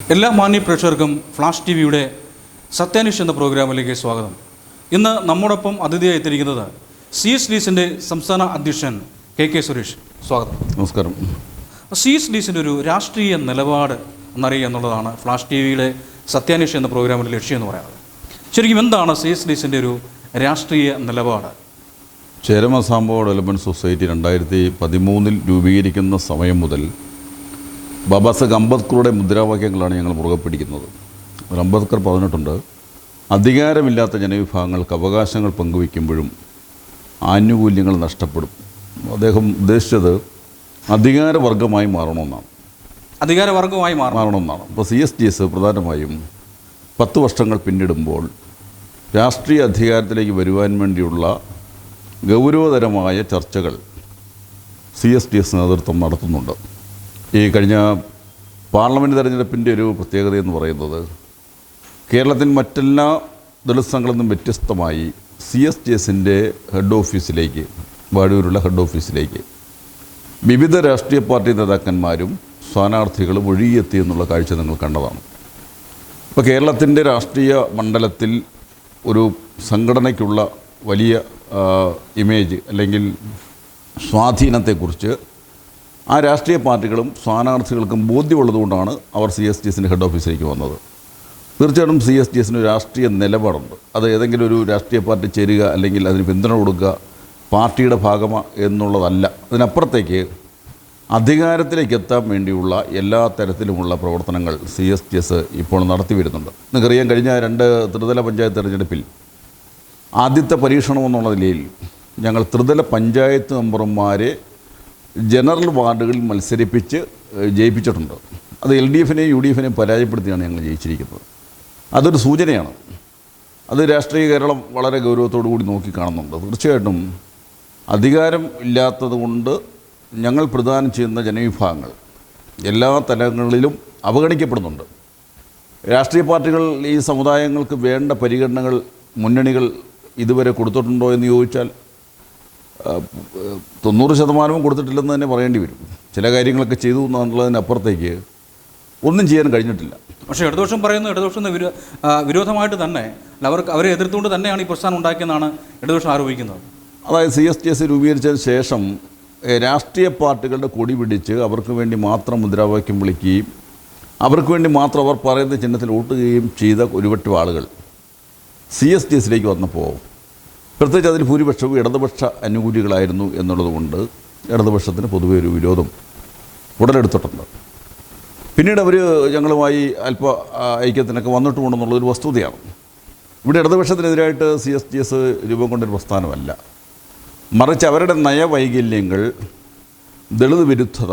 എല്ലാ മാന്യ പ്രേക്ഷകർക്കും ഫ്ലാഷ് ടി വിയുടെ സത്യാന്വേഷ എന്ന പ്രോഗ്രാമിലേക്ക് സ്വാഗതം. ഇന്ന് നമ്മോടൊപ്പം അതിഥിയായി എത്തിയിരിക്കുന്നത് സി എസ് ഡീസിന്റെ സംസ്ഥാന അധ്യക്ഷൻ കെ കെ സുരേഷ്. സ്വാഗതം. നമസ്കാരം. സി എസ് ഡീസിന്റെ ഒരു രാഷ്ട്രീയ നിലപാട് എന്നറിയുക എന്നുള്ളതാണ് ഫ്ലാഷ് ടി വിയുടെ സത്യാന്വേഷ എന്ന പ്രോഗ്രാമിന്റെ ലക്ഷ്യം എന്ന് പറയുന്നത്. ശരിക്കും എന്താണ് സി എസ് ഡീസിന്റെ ഒരു രാഷ്ട്രീയ നിലപാട്? ചേരമ സാമ്പോ ഡെവലപ്മെന്റ് സൊസൈറ്റി രണ്ടായിരത്തി പതിമൂന്നിൽ രൂപീകരിക്കുന്ന സമയം മുതൽ ബാബാ സാഹേബ് അംബേദ്കറുടെ മുദ്രാവാക്യങ്ങളാണ് ഞങ്ങൾ മുറുകെ പിടിക്കുന്നത്. അംബേദ്കർ പറഞ്ഞിട്ടുണ്ട് അധികാരമില്ലാത്ത ജനവിഭാഗങ്ങൾക്ക് അവകാശങ്ങൾ പങ്കുവയ്ക്കുമ്പോഴും ആനുകൂല്യങ്ങൾ നഷ്ടപ്പെടും. അദ്ദേഹം ഉദ്ദേശിച്ചത് അധികാരവർഗമായി മാറണമെന്നാണ്. അധികാരവർഗമായി മാറണമെന്നാണ്. അപ്പോൾ സി എസ് ടി എസ് പ്രധാനമായും പത്ത് വർഷങ്ങൾ പിന്നിടുമ്പോൾ രാഷ്ട്രീയ അധികാരത്തിലേക്ക് വരുവാൻ വേണ്ടിയുള്ള ഗൗരവതരമായ ചർച്ചകൾ സി എസ് ടി എസ് നേതൃത്വം നടത്തുന്നുണ്ട്. ഈ കഴിഞ്ഞ പാർലമെന്റ് തെരഞ്ഞെടുപ്പിന്റെ ഒരു പ്രത്യേകത എന്ന് പറയുന്നത് കേരളത്തിൽ മറ്റെല്ലാ ദളിത് സംഘങ്ങളിൽ നിന്നും വ്യത്യസ്തമായി സി എസ് ടി എസിന്റെ ഹെഡ് ഓഫീസിലേക്ക് വാഴൂരുള്ള ഹെഡ് ഓഫീസിലേക്ക് വിവിധ രാഷ്ട്രീയ പാർട്ടി നേതാക്കന്മാരും സ്ഥാനാർത്ഥികളും ഒഴുകിയെത്തി എന്നുള്ള കാഴ്ച നിങ്ങൾ കണ്ടതാണ്. ഇപ്പോൾ കേരളത്തിന്റെ രാഷ്ട്രീയ മണ്ഡലത്തിൽ ഒരു സംഘടനയ്ക്കുള്ള വലിയ ഇമേജ് അല്ലെങ്കിൽ സ്വാധീനത്തെക്കുറിച്ച് ആ രാഷ്ട്രീയ പാർട്ടികളും സ്ഥാനാർത്ഥികൾക്കും ബോധ്യമുള്ളതുകൊണ്ടാണ് അവർ സി എസ് ടി എസിന്റെ ഹെഡ് ഓഫീസിലേക്ക് വന്നത്. തീർച്ചയായിട്ടും സി എസ് ടി എസിന് രാഷ്ട്രീയ നിലപാടുണ്ട്. അത് ഏതെങ്കിലും ഒരു രാഷ്ട്രീയ പാർട്ടി ചേരുക അല്ലെങ്കിൽ അതിന് പിന്തുണ കൊടുക്കുക പാർട്ടിയുടെ ഭാഗമാ എന്നുള്ളതല്ല. അതിനപ്പുറത്തേക്ക് അധികാരത്തിലേക്ക് എത്താൻ വേണ്ടിയുള്ള എല്ലാ തരത്തിലുമുള്ള പ്രവർത്തനങ്ങൾ സി എസ് ടി എസ് ഇപ്പോൾ നടത്തി വരുന്നുണ്ട്. നിങ്ങൾക്കറിയാം കഴിഞ്ഞ രണ്ട് ത്രിതല പഞ്ചായത്ത് തിരഞ്ഞെടുപ്പിൽ ആദ്യത്തെ പരീക്ഷണം എന്നുള്ള നിലയിൽ ഞങ്ങൾ ത്രിതല പഞ്ചായത്ത് മെമ്പർമാരെ ജനറൽ വാർഡുകളിൽ മത്സരിപ്പിച്ച് ജയിപ്പിച്ചിട്ടുണ്ട്. അത് എൽ ഡി എഫിനെയും യു ഡി എഫിനെയും പരാജയപ്പെടുത്തിയാണ് ഞങ്ങൾ ജയിച്ചിരിക്കുന്നത്. അതൊരു സൂചനയാണ്. അത് രാഷ്ട്രീയ കേരളം വളരെ ഗൗരവത്തോടു കൂടി നോക്കി കാണുന്നുണ്ട് തീർച്ചയായിട്ടും അധികാരം ഇല്ലാത്തതുകൊണ്ട് ഞങ്ങൾ പ്രദാനം ചെയ്യുന്ന ജനവിഭാഗങ്ങൾ എല്ലാ തലങ്ങളിലും അവഗണിക്കപ്പെടുന്നുണ്ട്. രാഷ്ട്രീയ പാർട്ടികൾ ഈ സമുദായങ്ങൾക്ക് വേണ്ട പരിഗണനകൾ മുന്നണികൾ ഇതുവരെ കൊടുത്തിട്ടുണ്ടോ എന്ന് ചോദിച്ചാൽ തൊണ്ണൂറ് ശതമാനവും കൊടുത്തിട്ടില്ലെന്ന് തന്നെ പറയേണ്ടി വരും. ചില കാര്യങ്ങളൊക്കെ ചെയ്തു എന്നുള്ളതിനപ്പുറത്തേക്ക് ഒന്നും ചെയ്യാൻ കഴിഞ്ഞിട്ടില്ല. പക്ഷേ ഇടതുപക്ഷം പറയുന്നു ഇടതുപക്ഷം വിരോ വിരോധമായിട്ട് തന്നെ അവർക്ക് അവരെ എതിർത്തുകൊണ്ട് തന്നെയാണ് ഈ പ്രസ്ഥാനം ഉണ്ടാക്കിയെന്നാണ് ഇടതുപക്ഷം ആരോപിക്കുന്നത്. അതായത് സി എസ് ടി എസ് രൂപീകരിച്ചതിന് ശേഷം രാഷ്ട്രീയ പാർട്ടികളുടെ കൊടി പിടിച്ച് അവർക്ക് വേണ്ടി മാത്രം മുദ്രാവാക്യം വിളിക്കുകയും അവർക്ക് വേണ്ടി മാത്രം അവർ പറയുന്ന ചിഹ്നത്തിൽ വോട്ടുകയും ചെയ്ത ഒരുപറ്റം ആളുകൾ സി എസ് ടി എസിലേക്ക് വന്നപ്പോൾ പ്രത്യേകിച്ച് അതിൽ ഭൂരിപക്ഷവും ഇടതുപക്ഷ അനുകൂലികളായിരുന്നു എന്നുള്ളതുകൊണ്ട് ഇടതുപക്ഷത്തിന് പൊതുവെ ഒരു വിരോധം ഉടലെടുത്തിട്ടുണ്ട്. പിന്നീട് അവർ ഞങ്ങളുമായി അല്പ ഐക്യത്തിനൊക്കെ വന്നിട്ടുമുണ്ടെന്നുള്ളൊരു വസ്തുതയാണ്. ഇവിടെ ഇടതുപക്ഷത്തിനെതിരായിട്ട് സി എസ് ടി എസ് രൂപം കൊണ്ടൊരു പ്രസ്ഥാനമല്ല. മറിച്ച് അവരുടെ നയവൈകല്യങ്ങൾ ദളിത് വിരുദ്ധത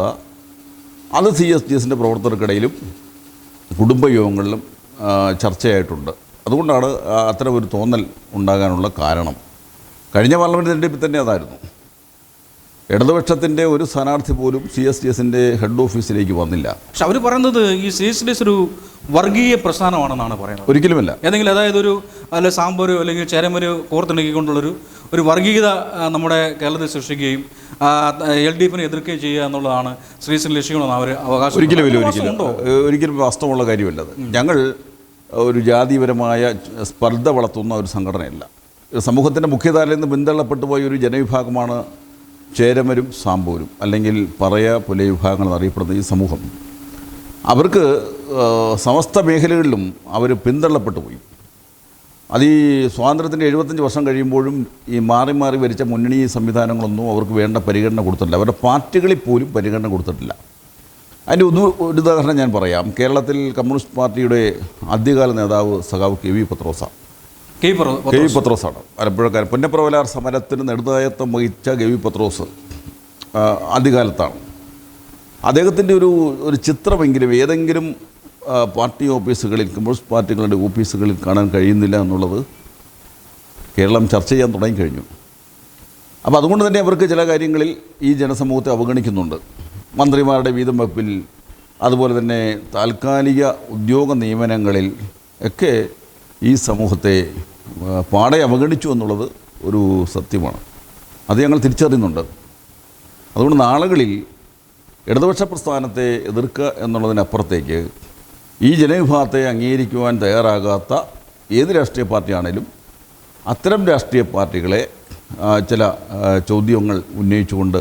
അത് സി എസ് ടി എസിന്റെ പ്രവർത്തകർക്കിടയിലും കുടുംബയോഗങ്ങളിലും ചർച്ചയായിട്ടുണ്ട്. അതുകൊണ്ടാണ് അത്തരം ഒരു തോന്നൽ ഉണ്ടാകാനുള്ള കാരണം. കഴിഞ്ഞ പാർലമെന്റ് തെരഞ്ഞെടുപ്പിൽ തന്നെ അതായിരുന്നു. ഇടതുപക്ഷത്തിന്റെ ഒരു സ്ഥാനാർത്ഥി പോലും സി എസ് ഡി എസിന്റെ ഹെഡ് ഓഫീസിലേക്ക് വന്നില്ല. പക്ഷെ അവർ പറയുന്നത് ഈ സി എസ് ഡി എസ് ഒരു വർഗീയ പ്രസ്ഥാനമാണെന്നാണ് പറയുന്നത്. ഒരിക്കലുമല്ല. ഏതെങ്കിലും അതായത് ഒരു അല്ല സാമ്പരോ അല്ലെങ്കിൽ ചേരമരോ കോർത്തിണക്കിക്കൊണ്ടുള്ളൊരു ഒരു വർഗീയത നമ്മുടെ കേരളത്തിൽ സൃഷ്ടിക്കുകയും എൽ ഡി എഫിനെ എതിർക്കുകയും ചെയ്യുക എന്നുള്ളതാണ് ശ്രീസിന് ലക്ഷ്യങ്ങളെന്ന് അവർ അവകാശം ഒരിക്കലും ഒരിക്കലും. ഒരിക്കലും വാസ്തവമുള്ള കാര്യമല്ലത് ഞങ്ങൾ ഒരു ജാതിപരമായ സ്പർദ്ധ വളർത്തുന്ന ഒരു സംഘടനയല്ല. സമൂഹത്തിന്റെ മുഖ്യധാരയിൽ നിന്ന് പിന്തള്ളപ്പെട്ടു പോയ ഒരു ജനവിഭാഗമാണ് ചേരമരും സാമ്പൂരും അല്ലെങ്കിൽ പറയ പുല വിഭാഗങ്ങൾ എന്നറിയപ്പെടുന്ന ഈ സമൂഹം. അവർക്ക് സമസ്ത മേഖലകളിലും അവർ പിന്തള്ളപ്പെട്ടു പോയി. അത് ഈ സ്വാതന്ത്ര്യത്തിന്റെ എഴുപത്തഞ്ച് വർഷം കഴിയുമ്പോഴും ഈ മാറി മാറി വരിച്ച മുന്നണി സംവിധാനങ്ങളൊന്നും അവർക്ക് വേണ്ട പരിഗണന കൊടുത്തിട്ടില്ല. അവരുടെ പാർട്ടികളിൽ പോലും പരിഗണന കൊടുത്തിട്ടില്ല. അതിന്റെ ഒന്ന് ഒരു ഉദാഹരണം ഞാൻ പറയാം. കേരളത്തിൽ കമ്മ്യൂണിസ്റ്റ് പാർട്ടിയുടെ ആദ്യകാല നേതാവ് സഖാവ് K V Pathrose. Keeper K V പത്രോസാണ്. ആലപ്പുഴക്കാരൻ. പുന്നപ്രവലാർ സമരത്തിന് നെടുതായത്വം വഹിച്ച കെ വി പത്രോസ് ആദ്യകാലത്താണ്. അദ്ദേഹത്തിന്റെ ഒരു ഒരു ചിത്രമെങ്കിലും ഏതെങ്കിലും പാർട്ടി ഓഫീസുകളിൽ കമ്മ്യൂണിസ്റ്റ് പാർട്ടികളുടെ ഓഫീസുകളിൽ കാണാൻ കഴിയുന്നില്ല എന്നുള്ളത് കേരളം ചർച്ച ചെയ്യാൻ തുടങ്ങിക്കഴിഞ്ഞു അപ്പോൾ അതുകൊണ്ട് തന്നെ അവർക്ക് ചില കാര്യങ്ങളിൽ ഈ ജനസമൂഹത്തെ അവഗണിക്കുന്നുണ്ട്. മന്ത്രിമാരുടെ വീതം വെപ്പിൽ അതുപോലെ തന്നെ താൽക്കാലിക ഉദ്യോഗ നിയമനങ്ങളിൽ ഒക്കെ ഈ സമൂഹത്തെ പാടെ അവഗണിച്ചു എന്നുള്ളത് ഒരു സത്യമാണ്. അത് ഞങ്ങൾ തിരിച്ചറിയുന്നുണ്ട്. അതുകൊണ്ട് നാളുകളിൽ ഇടതുപക്ഷ പ്രസ്ഥാനത്തെ എതിർക്കുക എന്നുള്ളതിനപ്പുറത്തേക്ക് ഈ ജനവിഭാഗത്തെ അംഗീകരിക്കുവാൻ തയ്യാറാകാത്ത ഏത് രാഷ്ട്രീയ പാർട്ടിയാണേലും അത്തരം രാഷ്ട്രീയ പാർട്ടികളെ ചില ചോദ്യങ്ങൾ ഉന്നയിച്ചുകൊണ്ട്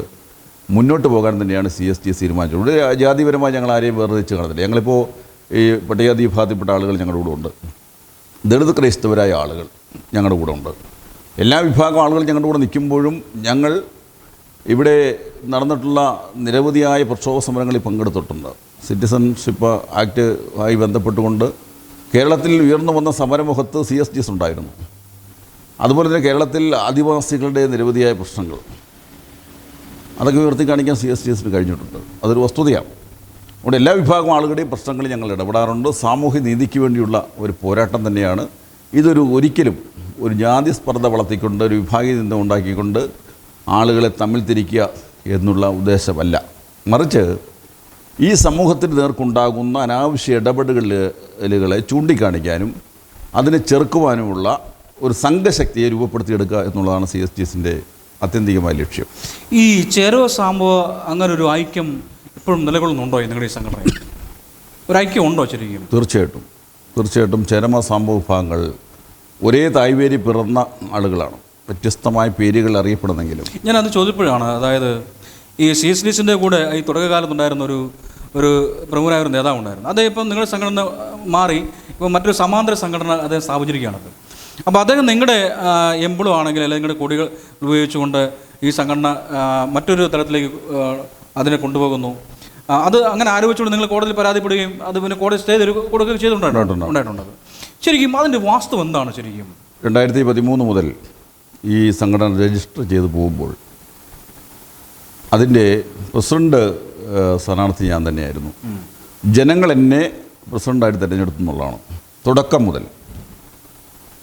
മുന്നോട്ട് പോകാൻ തന്നെയാണ് സി എസ് ടി തീരുമാനിച്ചത്. ജാതിപരമായി ഞങ്ങൾ ആരെയും വേർതിരിച്ച് കാണത്തില്ല. ഞങ്ങളിപ്പോൾ ഈ പട്ടികജാതി വിഭാഗത്തിൽപ്പെട്ട ആളുകൾ ഞങ്ങളുടെ കൂടെ ഉണ്ട് ദളിത് ക്രൈസ്തവരായ ആളുകൾ. ഞങ്ങളുടെ കൂടെ ഉണ്ട്. എല്ലാ വിഭാഗം ആളുകൾ ഞങ്ങളുടെ കൂടെ നിൽക്കുമ്പോഴും ഞങ്ങൾ ഇവിടെ നടന്നിട്ടുള്ള നിരവധിയായ പ്രക്ഷോഭ സമരങ്ങളിൽ പങ്കെടുത്തിട്ടുണ്ട്. സിറ്റിസൺഷിപ്പ് ആക്ട് ആയി ബന്ധപ്പെട്ടുകൊണ്ട് കേരളത്തിൽ ഉയർന്നു വന്ന സമരമുഖത്ത് സി എസ് ജിസ് ഉണ്ടായിരുന്നു. അതുപോലെ തന്നെ കേരളത്തിൽ ആദിവാസികളുടെ നിരവധിയായ പ്രശ്നങ്ങൾ. അതൊക്കെ ഉയർത്തി കാണിക്കാൻ സി എസ് ജി എസിന് കഴിഞ്ഞിട്ടുണ്ട്. അതൊരു വസ്തുതയാണ്. അതുകൊണ്ട് എല്ലാ വിഭാഗം ആളുകളുടെയും പ്രശ്നങ്ങളിൽ ഞങ്ങൾ ഇടപെടാറുണ്ട്. സാമൂഹ്യ നീതിക്ക് വേണ്ടിയുള്ള ഒരു പോരാട്ടം തന്നെയാണ് ഇതൊരു ഒരിക്കലും ഒരു ജാതി സ്പർദ്ധ വളർത്തിക്കൊണ്ട് ഒരു വിഭാഗീയ ചിന്ത ഉണ്ടാക്കിക്കൊണ്ട് ആളുകളെ തമ്മിൽ തിരിക്കുക എന്നുള്ള ഉദ്ദേശമല്ല. മറിച്ച് ഈ സമൂഹത്തിന് നേർക്കുണ്ടാകുന്ന അനാവശ്യ ഇടപെടലുകളെ ചൂണ്ടിക്കാണിക്കാനും അതിനെ ചെറുക്കുവാനുമുള്ള ഒരു സംഘശക്തിയെ രൂപപ്പെടുത്തിയെടുക്കുക എന്നുള്ളതാണ് സി എസ് ടി എസിന്റെ ആത്യന്തികമായ ലക്ഷ്യം. ഈ ചേരോ സാമ്പോ അങ്ങനെ ഒരു ഐക്യം ഇപ്പോഴും നിലകൊള്ളുന്നുണ്ടോ നിങ്ങളുടെ ഈ സംഘടനയിൽ? ഒരു ഐക്യം ഉണ്ടോ ശരിക്കും? തീർച്ചയായിട്ടും. തീർച്ചയായിട്ടും ചരമ സംഭവ വിഭാഗങ്ങൾ ഒരേ തായ്വേരി പിറന്ന ആളുകളാണ്. വ്യത്യസ്തമായ പേരുകൾ അറിയപ്പെടുന്നെങ്കിലും. ഞാൻ അത് ചോദിച്ചപ്പോഴാണ് അതായത് ഈ സി എസ് ഡിസിന്റെ കൂടെ ഈ തുടക്കകാലത്തുണ്ടായിരുന്ന ഒരു ഒരു പ്രമുഖനായ ഒരു നേതാവ് ഉണ്ടായിരുന്നു. അദ്ദേഹം ഇപ്പം നിങ്ങളുടെ സംഘടന മാറി ഇപ്പോൾ മറ്റൊരു സമാന്തര സംഘടന അദ്ദേഹം സ്ഥാപിച്ചിരിക്കുകയാണത് അപ്പോൾ അദ്ദേഹം നിങ്ങളുടെ എംബിളും ആണെങ്കിൽ അല്ലെങ്കിൽ നിങ്ങളുടെ കൊടികൾ ഉപയോഗിച്ചുകൊണ്ട് ഈ സംഘടന മറ്റൊരു തലത്തിലേക്ക് അതിനെ കൊണ്ടുപോകുന്നു. അത് അങ്ങനെ ആരോപിച്ചുകൊണ്ട് നിങ്ങൾ കോടതിയിൽ പരാതിപ്പെടുകയും അത് പിന്നെ കോടതി സ്റ്റേ കൊടുക്കുകയും ചെയ്തിട്ടുണ്ടായിട്ടുണ്ട് ശരിക്കും അതിന്റെ വാസ്തു എന്താണ് ശരിക്കും? രണ്ടായിരത്തി പതിമൂന്ന് മുതൽ ഈ സംഘടന രജിസ്റ്റർ ചെയ്ത് പോകുമ്പോൾ അതിന്റെ പ്രസിഡന്റ് സ്ഥാനാർത്ഥി ഞാൻ തന്നെയായിരുന്നു. ജനങ്ങൾ എന്നെ പ്രസിഡന്റായിട്ട് തിരഞ്ഞെടുത്തു എന്നുള്ളതാണ് തുടക്കം മുതൽ.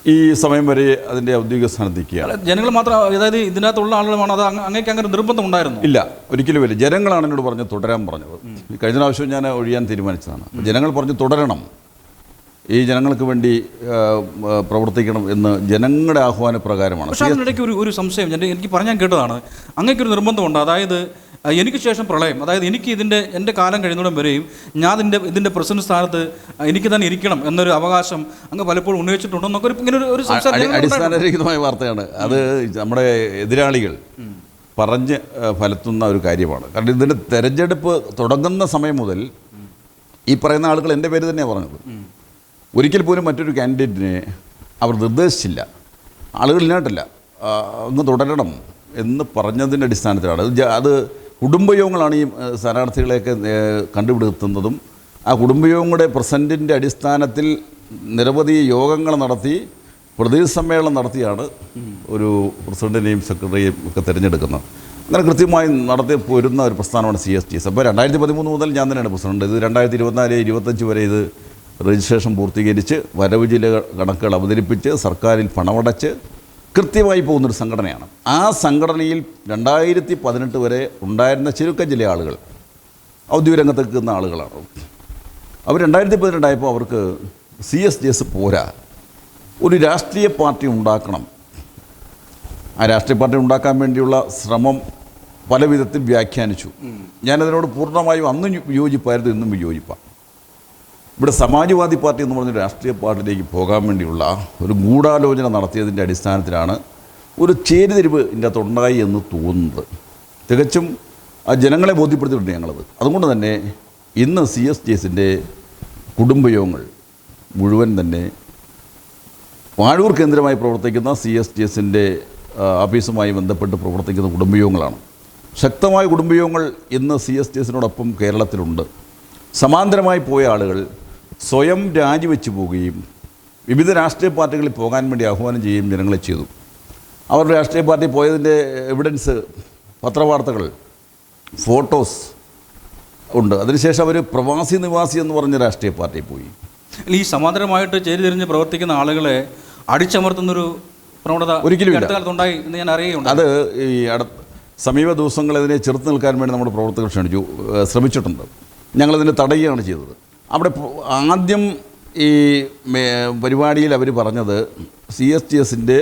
ഈ സമയം വരെ അതിന്റെ ഔദ്യോഗിക സ്ഥാനത്ത് നിൽക്കുകയാണ്. ജനങ്ങൾ മാത്രം അതായത് ഇതിനകത്തുള്ള ആളുകളാണ് അത് അങ്ങ- അങ്ങേക്ക് അങ്ങനെ നിർബന്ധം ഉണ്ടായിരുന്നു? ഇല്ല ഒരിക്കലും ഇല്ല. ജനങ്ങളാണ് എന്നോട് പറഞ്ഞ് തുടരാൻ പറഞ്ഞത്. കഴിഞ്ഞ പ്രാവശ്യം ഞാൻ ഒഴിയാൻ തീരുമാനിച്ചതാണ്. ജനങ്ങൾ പറഞ്ഞ് തുടരണം. ഈ ജനങ്ങൾക്ക് വേണ്ടി പ്രവർത്തിക്കണം എന്ന് ജനങ്ങളുടെ ആഹ്വാന പ്രകാരമാണ് പക്ഷേ അതിനിടയ്ക്ക് ഒരു ഒരു സംശയം എനിക്ക് പറഞ്ഞാൽ കേട്ടതാണ്. അങ്ങേക്കൊരു നിർബന്ധമുണ്ട്. അതായത് എനിക്ക് ശേഷം പ്രളയം അതായത് എനിക്ക് ഇതിന്റെ എന്റെ കാലം കഴിയുന്നിടം വരെയും ഞാൻ ഇതിന്റെ ഇതിന്റെ പ്രസിഡന്റ് സ്ഥാനത്ത് എനിക്ക് തന്നെ ഇരിക്കണം എന്നൊരു അവകാശം അങ്ങ് പലപ്പോഴും ഉന്നയിച്ചിട്ടുണ്ടെന്നൊക്കെ ഒരു ഇങ്ങനെ ഒരു-. അടിസ്ഥാനരഹിതമായ വാർത്തയാണ്. അത് നമ്മുടെ എതിരാളികൾ പറഞ്ഞ് ഫലത്തുന്ന ഒരു കാര്യമാണ്. കാരണം ഇതിന്റെ തെരഞ്ഞെടുപ്പ് തുടങ്ങുന്ന സമയം മുതൽ ഈ പറയുന്ന ആളുകൾ എന്റെ പേര് തന്നെയാണ് പറഞ്ഞത്. ഒരിക്കൽ പോലും മറ്റൊരു കാൻഡിഡേറ്റിനെ അവർ നിർദ്ദേശിച്ചില്ല. ആളുകൾ ഇല്ലാട്ടില്ല അങ്ങ് തുടരണം എന്ന് പറഞ്ഞതിന്റെ അടിസ്ഥാനത്തിലാണ്. അത് കുടുംബയോഗങ്ങളാണ് ഈ സ്ഥാനാർത്ഥികളെയൊക്കെ കണ്ടുപിടുത്തുന്നതും ആ കുടുംബയോഗങ്ങളുടെ പ്രസന്റിന്റെ അടിസ്ഥാനത്തിൽ നിരവധി യോഗങ്ങൾ നടത്തി പ്രതിനിധി സമ്മേളനം നടത്തിയാണ് ഒരു പ്രസിഡന്റിനെയും സെക്രട്ടറിയെയും ഒക്കെ തിരഞ്ഞെടുക്കുന്നത്. അങ്ങനെ കൃത്യമായി നടത്തി പോരുന്ന ഒരു പ്രസ്ഥാനമാണ് സി എസ് ടി എസ്. അപ്പോൾ രണ്ടായിരത്തി പതിമൂന്ന് മുതൽ ഞാൻ തന്നെയാണ് പ്രസിഡന്റ്. ഇത് രണ്ടായിരത്തി ഇരുപത്തിനാല് ഇരുപത്തഞ്ച് വരെ ഇത് രജിസ്ട്രേഷൻ പൂർത്തീകരിച്ച് വരവ് ജില്ല കണക്കുകൾ അവതരിപ്പിച്ച് സർക്കാരിൽ പണമടച്ച് കൃത്യമായി പോകുന്നൊരു സംഘടനയാണ്. ആ സംഘടനയിൽ രണ്ടായിരത്തി പതിനെട്ട് വരെ ഉണ്ടായിരുന്ന ചുരുക്കം ചില ആളുകൾ ഔദ്യോഗിക രംഗത്ത് നിൽക്കുന്ന ആളുകളാണ്. അവർ രണ്ടായിരത്തി പതിനെട്ടായപ്പോൾ അവർക്ക് സി എസ് ജി എസ് പോരാ. ഒരു രാഷ്ട്രീയ പാർട്ടി ഉണ്ടാക്കണം. ആ രാഷ്ട്രീയ പാർട്ടി ഉണ്ടാക്കാൻ വേണ്ടിയുള്ള ശ്രമം പല വിധത്തിൽ വ്യാഖ്യാനിച്ചു ഞാനതിനോട് പൂർണമായും അന്നും യോജിപ്പായിരുന്നു ഇന്നും വിയോജിപ്പാണ് ഇവിടെ സമാജ്വാദി പാർട്ടി എന്ന് പറഞ്ഞ രാഷ്ട്രീയ പാർട്ടിയിലേക്ക് പോകാൻ വേണ്ടിയുള്ള ഒരു ഗൂഢാലോചന നടത്തിയതിന്റെ അടിസ്ഥാനത്തിലാണ് ഒരു ചേരുതിരിവ് ഇതിന്റെ അകത്തുണ്ടായി എന്ന് തോന്നുന്നത്. തികച്ചും ആ ജനങ്ങളെ ബോധ്യപ്പെടുത്തിയിട്ടുണ്ട് ഞങ്ങളത്. അതുകൊണ്ട് തന്നെ ഇന്ന് സി എസ് ജി എസിന്റെ കുടുംബയോഗങ്ങൾ മുഴുവൻ തന്നെ വാഴൂർ കേന്ദ്രമായി പ്രവർത്തിക്കുന്ന സി എസ് ടി എസിന്റെ ഓഫീസുമായി ബന്ധപ്പെട്ട് പ്രവർത്തിക്കുന്ന കുടുംബയോഗങ്ങളാണ്. ശക്തമായ കുടുംബയോഗങ്ങൾ ഇന്ന് സി എസ് ടി എസിനോടൊപ്പം കേരളത്തിലുണ്ട്. സമാന്തരമായി പോയ ആളുകൾ സ്വയം രാജിവെച്ച് പോവുകയും വിവിധ രാഷ്ട്രീയ പാർട്ടികളിൽ പോകാൻ വേണ്ടി ആഹ്വാനം ചെയ്യുകയും ജനങ്ങളെ ചെയ്തു. അവർ രാഷ്ട്രീയ പാർട്ടി പോയതിന്റെ എവിഡൻസ് പത്രവാർത്തകൾ ഫോട്ടോസ് ഉണ്ട്. അതിനുശേഷം അവർ പ്രവാസി നിവാസി എന്ന് പറഞ്ഞ രാഷ്ട്രീയ പാർട്ടിയിൽ പോയി. ഈ സമാന്തരമായിട്ട് ചേരി തിരിഞ്ഞ് പ്രവർത്തിക്കുന്ന ആളുകളെ അടിച്ചമർത്തുന്നൊരു പ്രവണത ഒരിക്കലും ഉണ്ടായി എന്ന് ഞാൻ അറിയുന്നുണ്ട് അത് ഈ അടുത്ത സമീപ ദിവസങ്ങൾ ഇതിനെ ചെറുത്ത് നിൽക്കാൻ വേണ്ടി നമ്മുടെ പ്രവർത്തകർ ക്ഷണിച്ചു ശ്രമിച്ചിട്ടുണ്ട്. ഞങ്ങളതിനെ തടയുകയാണ് ചെയ്തത്. അവിടെ ആദ്യം ഈ പരിപാടിയിൽ അവർ പറഞ്ഞത് സി എസ് ടി എസിന്റെ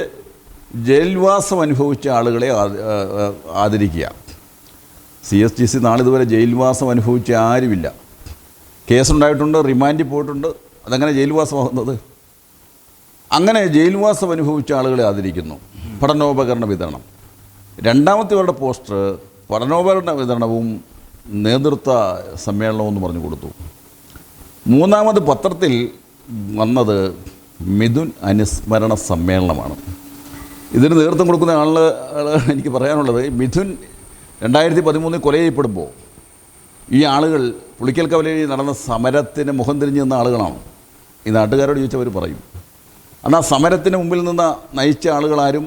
ജയിൽവാസം അനുഭവിച്ച ആളുകളെ ആദരിക്കുക. സി എസ് ടി സി നാളിതുവരെ ജയിൽവാസം അനുഭവിച്ച ആരുമില്ല. കേസുണ്ടായിട്ടുണ്ട് റിമാൻഡിൽ പോയിട്ടുണ്ട്. അതങ്ങനെ ജയിൽവാസമാകുന്നത് അങ്ങനെ ജയിൽവാസം അനുഭവിച്ച ആളുകളെ ആദരിക്കുന്നു. പഠനോപകരണ വിതരണം. രണ്ടാമത്തെ അവരുടെ പോസ്റ്റർ പഠനോപകരണ വിതരണവും നേതൃത്വ സമ്മേളനവും എന്ന് പറഞ്ഞു കൊടുത്തു. മൂന്നാമത് പത്രത്തിൽ വന്നത് മിഥുൻ അനുസ്മരണ സമ്മേളനമാണ്. ഇതിന് നേതൃത്വം കൊടുക്കുന്ന ആൾ ആൾ എനിക്ക് പറയാനുള്ളത് മിഥുൻ രണ്ടായിരത്തി പതിമൂന്നിൽ കൊല ചെയ്യപ്പെടുമ്പോൾ ഈ ആളുകൾ പുളിക്കൽ കവലയിൽ നടന്ന സമരത്തിന് മുഖം തിരിഞ്ഞു നിന്ന ആളുകളാണ്. ഈ നാട്ടുകാരോട് ചോദിച്ചവർ പറയും. അന്ന് ആ സമരത്തിന് മുമ്പിൽ നിന്ന് നയിച്ച ആളുകളാരും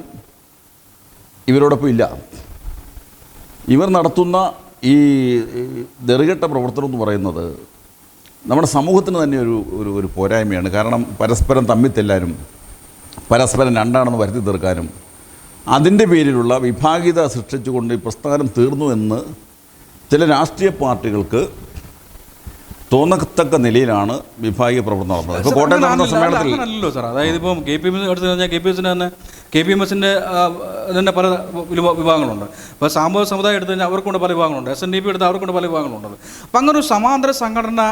ഇവരോടൊപ്പം ഇല്ല. ഇവർ നടത്തുന്ന ഈ നെറുകെട്ട പ്രവർത്തനം എന്ന് പറയുന്നത് നമ്മുടെ സമൂഹത്തിന് തന്നെ ഒരു ഒരു ഒരു പോരായ്മയാണ്. കാരണം പരസ്പരം തമ്മിത്തെല്ലാനും പരസ്പരം രണ്ടാണെന്ന് വരുത്തി തീർക്കാനും അതിന്റെ പേരിലുള്ള വിഭാഗീത സൃഷ്ടിച്ചുകൊണ്ട് ഈ പ്രസ്ഥാനം തീർന്നു എന്ന് ചില രാഷ്ട്രീയ പാർട്ടികൾക്ക് തോന്നത്തക്ക നിലയിലാണ് വിഭാഗീയ പ്രവർത്തനം നടന്നത്. ഇപ്പോൾ കോട്ടയം നടന്ന സമ്മേളനത്തിൽ അല്ലല്ലോ സാർ. അതായത് ഇപ്പം കെ പി എം എസ് അടുത്ത് കഴിഞ്ഞാൽ കെ പി എസിന് തന്നെ കെ പി എം എസിന്റെ തന്നെ പല വിഭാഗങ്ങളുണ്ട്. ഇപ്പോൾ സാമൂഹിക സമുദായം എടുത്തു കഴിഞ്ഞാൽ അവർക്കൊണ്ട് പല വിഭാഗങ്ങളുണ്ട്. എസ് എൻ ഡി പി എടുത്താൽ അവർക്കുണ്ട് പല വിഭാഗങ്ങളുണ്ട്. അപ്പം അങ്ങനെ ഒരു സമാന്തര സംഘടന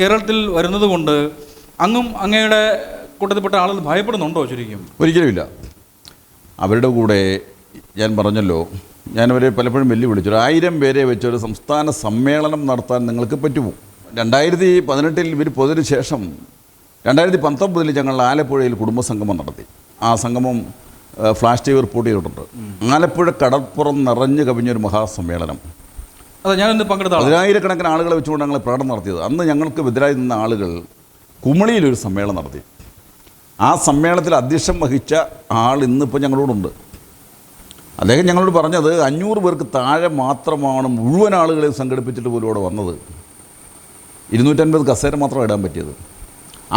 കേരളത്തിൽ വരുന്നതുകൊണ്ട് അങ്ങും അങ്ങയുടെ കൂട്ടത്തിൽപ്പെട്ട ആളുകൾ ഭയപ്പെടുന്നുണ്ടോ ശരിക്കും? ഒരിക്കലുമില്ല. അവരുടെ കൂടെ ഞാൻ പറഞ്ഞല്ലോ ഞാനവരെ പലപ്പോഴും വെല്ലുവിളിച്ചു. ആയിരം പേരെ വെച്ചൊരു സംസ്ഥാന സമ്മേളനം നടത്താൻ നിങ്ങൾക്ക് പറ്റുമോ? രണ്ടായിരത്തി പതിനെട്ടിൽ ഇവർ പൊതിന് ശേഷം രണ്ടായിരത്തി പത്തൊമ്പതിൽ ഞങ്ങൾ ആലപ്പുഴയിൽ കുടുംബസംഗമം നടത്തി. ആ സംഗമം ഫ്ലാഷ് ടി വി റിപ്പോർട്ട് ചെയ്തിട്ടുണ്ട്. ആലപ്പുഴ കടപ്പുറം നിറഞ്ഞു കവിഞ്ഞൊരു മഹാസമ്മേളനം. അതെ ഞാനൊന്ന് പങ്കെടുത്ത പതിനായിരക്കണക്കിന് ആളുകളെ വെച്ചുകൊണ്ട് ഞങ്ങൾ പ്രകടനം നടത്തിയത്. അന്ന് ഞങ്ങൾക്ക് എതിരായി നിന്ന ആളുകൾ കുമളിയിലൊരു സമ്മേളനം നടത്തി. ആ സമ്മേളനത്തിൽ അധ്യക്ഷം വഹിച്ച ആൾ ഇന്നിപ്പോൾ ഞങ്ങളോടുണ്ട്. അദ്ദേഹം ഞങ്ങളോട് പറഞ്ഞത് അഞ്ഞൂറ് പേർക്ക് താഴെ മാത്രമാണ് മുഴുവൻ ആളുകളെ സംഘടിപ്പിച്ചിട്ട് പോലും അവിടെ വന്നത്. ഇരുന്നൂറ്റൻപത് കസേര മാത്രം ഇടാൻ പറ്റിയത്.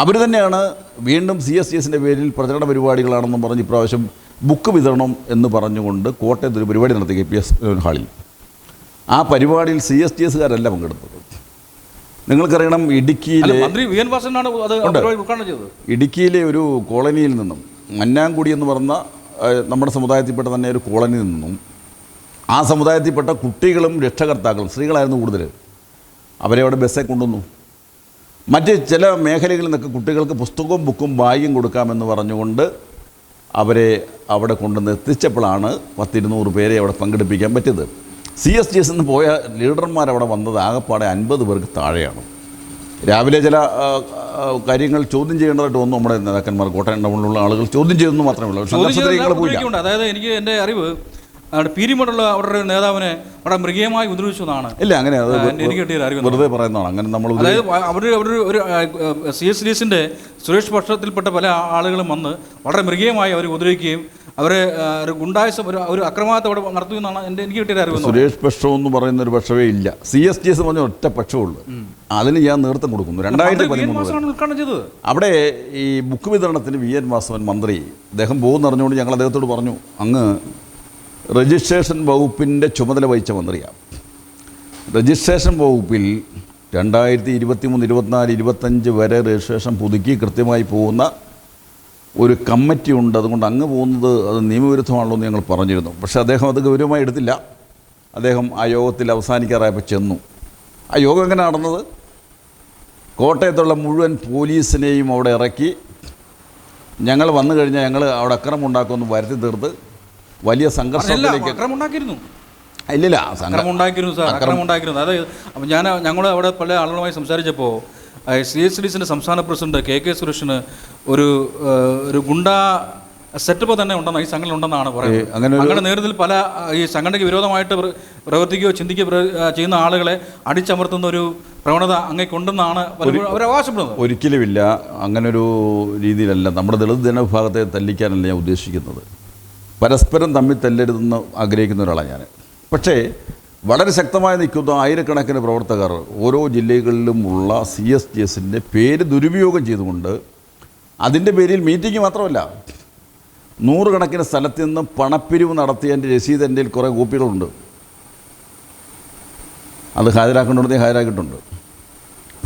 അവർ തന്നെയാണ് വീണ്ടും സി എസ് സി എസിന്റെ പേരിൽ പ്രചരണ പരിപാടികളാണെന്നും പറഞ്ഞ് ഇപ്രാവശ്യം ബുക്ക് വിതരണം എന്ന് പറഞ്ഞുകൊണ്ട് കോട്ടയത്ത് ഒരു പരിപാടി നടത്തി കെ പി എസ് ഹാളിൽ. ആ പരിപാടിയിൽ സി എസ് ടി എസുകാരല്ല പങ്കെടുത്തത്. നിങ്ങൾക്കറിയണം ഇടുക്കിയിലെ മന്ത്രി വി എൻ വാസനാണ് അത് ഇടുക്കിയിലെ ഒരു കോളനിയിൽ നിന്നും മഞ്ഞാങ്കുടി എന്ന് പറഞ്ഞ നമ്മുടെ സമുദായത്തിൽപ്പെട്ട തന്നെ ഒരു കോളനിയിൽ നിന്നും ആ സമുദായത്തിൽപ്പെട്ട കുട്ടികളും രക്ഷകർത്താക്കളും സ്ത്രീകളായിരുന്നു കൂടുതൽ അവരെ അവിടെ ബസ്സെ കൊണ്ടുവന്നു. മറ്റ് ചില മേഖലകളിൽ നിന്നൊക്കെ കുട്ടികൾക്ക് പുസ്തകവും ബുക്കും ബാഗും കൊടുക്കാമെന്ന് പറഞ്ഞുകൊണ്ട് അവരെ അവിടെ കൊണ്ടുവന്ന് എത്തിച്ചപ്പോഴാണ് പത്തിരുന്നൂറ് പേരെ അവിടെ പങ്കെടുപ്പിക്കാൻ പറ്റിയത്. സി എസ് ജി എസ് പോയ ലീഡർമാർ അവിടെ വന്നത് ആകെപ്പാടെ അൻപത് പേർക്ക് താഴെയാണ്. രാവിലെ ചില കാര്യങ്ങൾ ചോദ്യം ചെയ്യേണ്ടതായിട്ട് വന്നു നമ്മുടെ നേതാക്കന്മാർ. കോട്ടയം ടൗണിലുള്ള ആളുകൾ ചോദ്യം ചെയ്തെന്ന് മാത്രമേ ഉള്ളൂ. പക്ഷേ ചോദിച്ചത് പോയില്ല അതായത് എനിക്ക് എന്റെ അറിവ് അവിടെ പീരിമോടുള്ള അവരുടെ നേതാവിനെ വളരെ മൃഗീയമായി ഉപദ്രവിച്ചു എന്നാണ്. ഇല്ല അങ്ങനെ എനിക്ക് കിട്ടിയ അറിവ് വെറുതെ പറയുന്നതാണ്. അങ്ങനെ നമ്മൾ അതായത് അവർ അവർ ഒരു സി എസ് ഡിസിന്റെ സുരേഷ് പക്ഷത്തിൽപ്പെട്ട പല ആളുകളും വന്ന് വളരെ മൃഗീയമായി അവർ ഉപദ്രവിക്കുകയും അവരെ ഒരു ഗുണ്ടായസം ഒരു ഒരു അക്രമത്തെ അവിടെ നടത്തുമെന്നാണ് എന്റെ എനിക്ക് കിട്ടിയ അറിവ് സുരേഷ് പക്ഷം എന്ന് പറയുന്ന ഒരു പക്ഷമേ ഇല്ല. സി എസ് ടി എസ് പറഞ്ഞ ഒറ്റ പക്ഷമുള്ളൂ അതിന് ഞാൻ നേതൃത്വം കൊടുക്കുന്നു. രണ്ടായിരത്തി പതിമൂന്ന് അവിടെ ഈ ബുക്ക് വിതരണത്തിന് വി എൻ വാസവൻ മന്ത്രി അദ്ദേഹം പോകുന്നറിഞ്ഞുകൊണ്ട് ഞങ്ങൾ അദ്ദേഹത്തോട് പറഞ്ഞു അങ്ങ് രജിസ്ട്രേഷൻ വകുപ്പിന്റെ ചുമതല വഹിച്ച മന്ത്രിയാണ് രജിസ്ട്രേഷൻ വകുപ്പിൽ രണ്ടായിരത്തി ഇരുപത്തി മൂന്ന് ഇരുപത്തിനാല് ഇരുപത്തഞ്ച് വരെ രജിസ്ട്രേഷൻ പുതുക്കി കൃത്യമായി പോകുന്ന ഒരു കമ്മിറ്റി ഉണ്ട്. അതുകൊണ്ട് അങ്ങ് പോകുന്നത് അത് നിയമവിരുദ്ധമാണല്ലോ എന്ന് ഞങ്ങൾ പറഞ്ഞിരുന്നു. പക്ഷേ അദ്ദേഹം അത് ഗൗരവമായി എടുത്തില്ല. അദ്ദേഹം ആ യോഗത്തിൽ അവസാനിക്കാറായപ്പോൾ ചെന്നു. ആ യോഗം എങ്ങനെ നടന്നത്? കോട്ടയത്തുള്ള മുഴുവൻ പോലീസിനെയും അവിടെ ഇറക്കി ഞങ്ങൾ വന്നു കഴിഞ്ഞാൽ ഞങ്ങൾ അവിടെ അക്രമം ഉണ്ടാക്കുമെന്ന് വരുത്തി തീർത്ത് വലിയ സംഘർഷത്തിലേക്ക് അക്രമം ഉണ്ടാക്കിയിരുന്നു ഇല്ലില്ല സംഘ അക്രമം ഉണ്ടാക്കിയിരുന്നു സാർ അക്രമം ഉണ്ടാക്കിയിരുന്നു അതായത് അപ്പം ഞാൻ ഞങ്ങൾ അവിടെ പല ആളുകളുമായി സംസാരിച്ചപ്പോൾ സി എസ് ഡിസിന്റെ സംസ്ഥാന പ്രസിഡന്റ് കെ കെ സുരേഷിന് ഒരു ഒരു ഗുണ്ട സെറ്റപ്പ് തന്നെ ഉണ്ടെന്ന് ഈ സംഘടന ഉണ്ടെന്നാണ് പറയുന്നത്. അങ്ങനെ നേരത്തിൽ പല ഈ സംഘടനയ്ക്ക് വിരോധമായിട്ട് പ്ര- പ്രവർത്തിക്കുകയോ ചിന്തിക്കുകയോ ചെയ്യുന്ന ആളുകളെ അടിച്ചമർത്തുന്ന ഒരു പ്രവണത അങ്ങേക്കുണ്ടെന്നാണ് അവർ അവകാശപ്പെടുന്നത്. ഒരിക്കലുമില്ല അങ്ങനൊരു രീതിയിലല്ല. നമ്മുടെ ദളിത് ജനവിഭാഗത്തെ തല്ലിക്കാനല്ല ഞാൻ ഉദ്ദേശിക്കുന്നത്. പരസ്പരം തമ്മിൽ തല്ലരുതെന്ന് ആഗ്രഹിക്കുന്ന ഒരാളാണ് ഞാൻ. പക്ഷേ വളരെ ശക്തമായി നിൽക്കുന്ന ആയിരക്കണക്കിന് പ്രവർത്തകർ ഓരോ ജില്ലകളിലുമുള്ള സി എസ് ജി എസിന്റെ പേര് ദുരുപയോഗം ചെയ്തുകൊണ്ട് അതിന്റെ പേരിൽ മീറ്റിംഗ് മാത്രമല്ല നൂറുകണക്കിന് സ്ഥലത്ത് നിന്ന് പണപ്പിരിവ് നടത്തിയതിന്റെ രസീത് എന്റെ കുറേ കോപ്പികളുണ്ട്. അത് ഹാജരാക്കേണ്ടത് ഹാജരാക്കിയിട്ടുണ്ട്.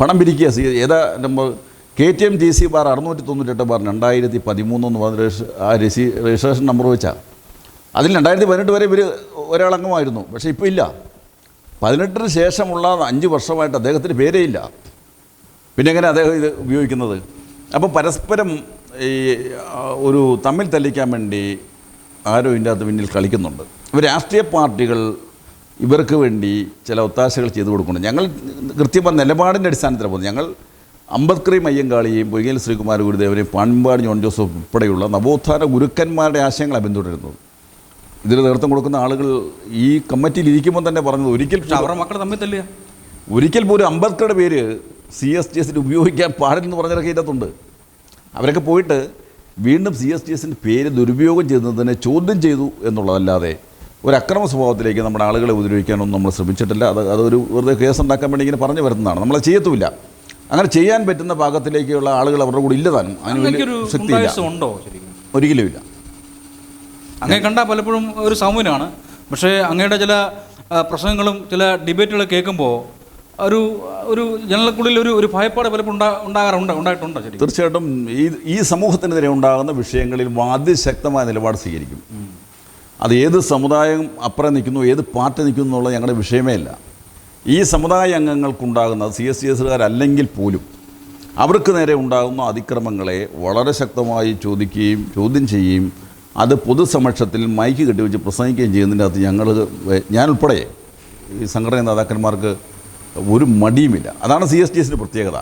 പണം പിരിക്കുക സി ഏതാ number K T M G C bar അറുന്നൂറ്റി തൊണ്ണൂറ്റെട്ട് ബാർ രണ്ടായിരത്തി പതിമൂന്ന് എന്ന് പറഞ്ഞ ആ രസി രജിസ്ട്രേഷൻ നമ്പർ വെച്ചാൽ അതിൽ രണ്ടായിരത്തി പതിനെട്ട് വരെ ഇവർ ഒരാളംഗമായിരുന്നു. പക്ഷേ ഇപ്പോൾ ഇല്ല. പതിനെട്ടിന് ശേഷമുള്ള അഞ്ച് വർഷമായിട്ട് അദ്ദേഹത്തിന് പേരേ ഇല്ല. പിന്നെ എങ്ങനെ അദ്ദേഹം ഇത് ഉപയോഗിക്കുന്നത്? അപ്പോൾ പരസ്പരം ഈ ഒരു തമ്മിൽ തല്ലിക്കാൻ വേണ്ടി ആരോ ഇതിന്റെ അകത്ത് പിന്നിൽ കളിക്കുന്നുണ്ട്. ഇവർ രാഷ്ട്രീയ പാർട്ടികൾ ഇവർക്ക് വേണ്ടി ചില ഒത്താശകൾ ചെയ്തു കൊടുക്കുന്നുണ്ട്. ഞങ്ങൾ കൃത്യമായ നിലപാടിന്റെ അടിസ്ഥാനത്തിൽ പോകുന്നത്. ഞങ്ങൾ അംബേദ്കറേയും അയ്യങ്കാളിയെയും പൊയ്യൽ ശ്രീകുമാര ഗുരുദേവനെയും പാൻപാട് ജോൺ ജോസഫ് ഉൾപ്പെടെയുള്ള നവോത്ഥാന ഗുരുക്കന്മാരുടെ ആശയങ്ങളാണ് പിന്തുടരുന്നത്. ഇതിൽ നേതൃത്വം കൊടുക്കുന്ന ആളുകൾ ഈ കമ്മിറ്റിയിൽ ഇരിക്കുമ്പോൾ തന്നെ പറഞ്ഞത് ഒരിക്കൽ അവരുടെ മക്കൾ തമ്മിൽ തല്ലിയ? ഒരിക്കൽ പോലും അംബേദ്കറുടെ പേര് സി എസ് ടി എസിന് ഉപയോഗിക്കാൻ പാടില്ലെന്ന് പറഞ്ഞിറക്കി ഇതിനകത്തുണ്ട്. അവരൊക്കെ പോയിട്ട് വീണ്ടും സി എസ് ടി എസിന്റെ പേര് ദുരുപയോഗം ചെയ്യുന്നതിനെ ചോദ്യം ചെയ്തു എന്നുള്ളതല്ലാതെ ഒരു അക്രമ സ്വഭാവത്തിലേക്ക് നമ്മുടെ ആളുകളെ ഉപദ്രവിക്കാനൊന്നും നമ്മൾ ശ്രമിച്ചിട്ടില്ല. അത് അതൊരു വെറുതെ കേസ് ഉണ്ടാക്കാൻ വേണ്ടി ഇങ്ങനെ പറഞ്ഞു വരുന്നതാണ്. നമ്മളെ ചെയ്യത്തുമില്ല. അങ്ങനെ ചെയ്യാൻ പറ്റുന്ന പാകത്തിലേക്കുള്ള ആളുകൾ അവരുടെ കൂടെ ഇല്ലതാനും അതിന് അങ്ങനെയൊരു വലിയ ശക്തിയില്ല. ഗുണ്ടായുസം ഉണ്ടോ ശരിക്കും? ഒരിക്കലുമില്ല അങ്ങനെ കണ്ടാൽ പലപ്പോഴും ഒരു സൗമ്യനാണ് പക്ഷേ അങ്ങയുടെ ചില പ്രശ്നങ്ങളും പ്രസംഗങ്ങളും ചില ഡിബേറ്റുകൾ കേൾക്കുമ്പോൾ ഒരു ഒരു ജനങ്ങൾക്കുള്ളിൽ ഒരു ഒരു ഭയപ്പാട് പലപ്പോഴും ഉണ്ടാ ഉണ്ടാകാറുണ്ട് ഉണ്ടായിട്ടുണ്ട് ശരി തീർച്ചയായിട്ടും ഈ ഈ സമൂഹത്തിനെതിരെ ഉണ്ടാകുന്ന വിഷയങ്ങളിൽ അതിശക്തമായ നിലപാട് സ്വീകരിക്കും. അത് ഏത് സമുദായം അപ്പുറം നിൽക്കുന്നു ഏത് പാർട്ടി നിൽക്കുന്നു എന്നുള്ള ഞങ്ങളുടെ വിഷയമേ അല്ല. ഈ സമുദായ അംഗങ്ങൾക്കുണ്ടാകുന്ന സി എസ് സി എസുകാരല്ലെങ്കിൽ പോലും അവർക്ക് നേരെ ഉണ്ടാകുന്ന അതിക്രമങ്ങളെ വളരെ ശക്തമായി ചോദിക്കുകയും ചോദ്യം ചെയ്യുകയും അത് പൊതുസമക്ഷത്തിൽ മൈക്ക് കെട്ടിവെച്ച് പ്രസംഗിക്കുകയും ചെയ്യുന്നതിന്റെ അകത്ത് ഞങ്ങൾ ഞാനുൾപ്പെടെ ഈ സംഘടനാ നേതാക്കന്മാർക്ക് ഒരു മടിയുമില്ല. അതാണ് സി എസ് ടി എസിന്റെ പ്രത്യേകത.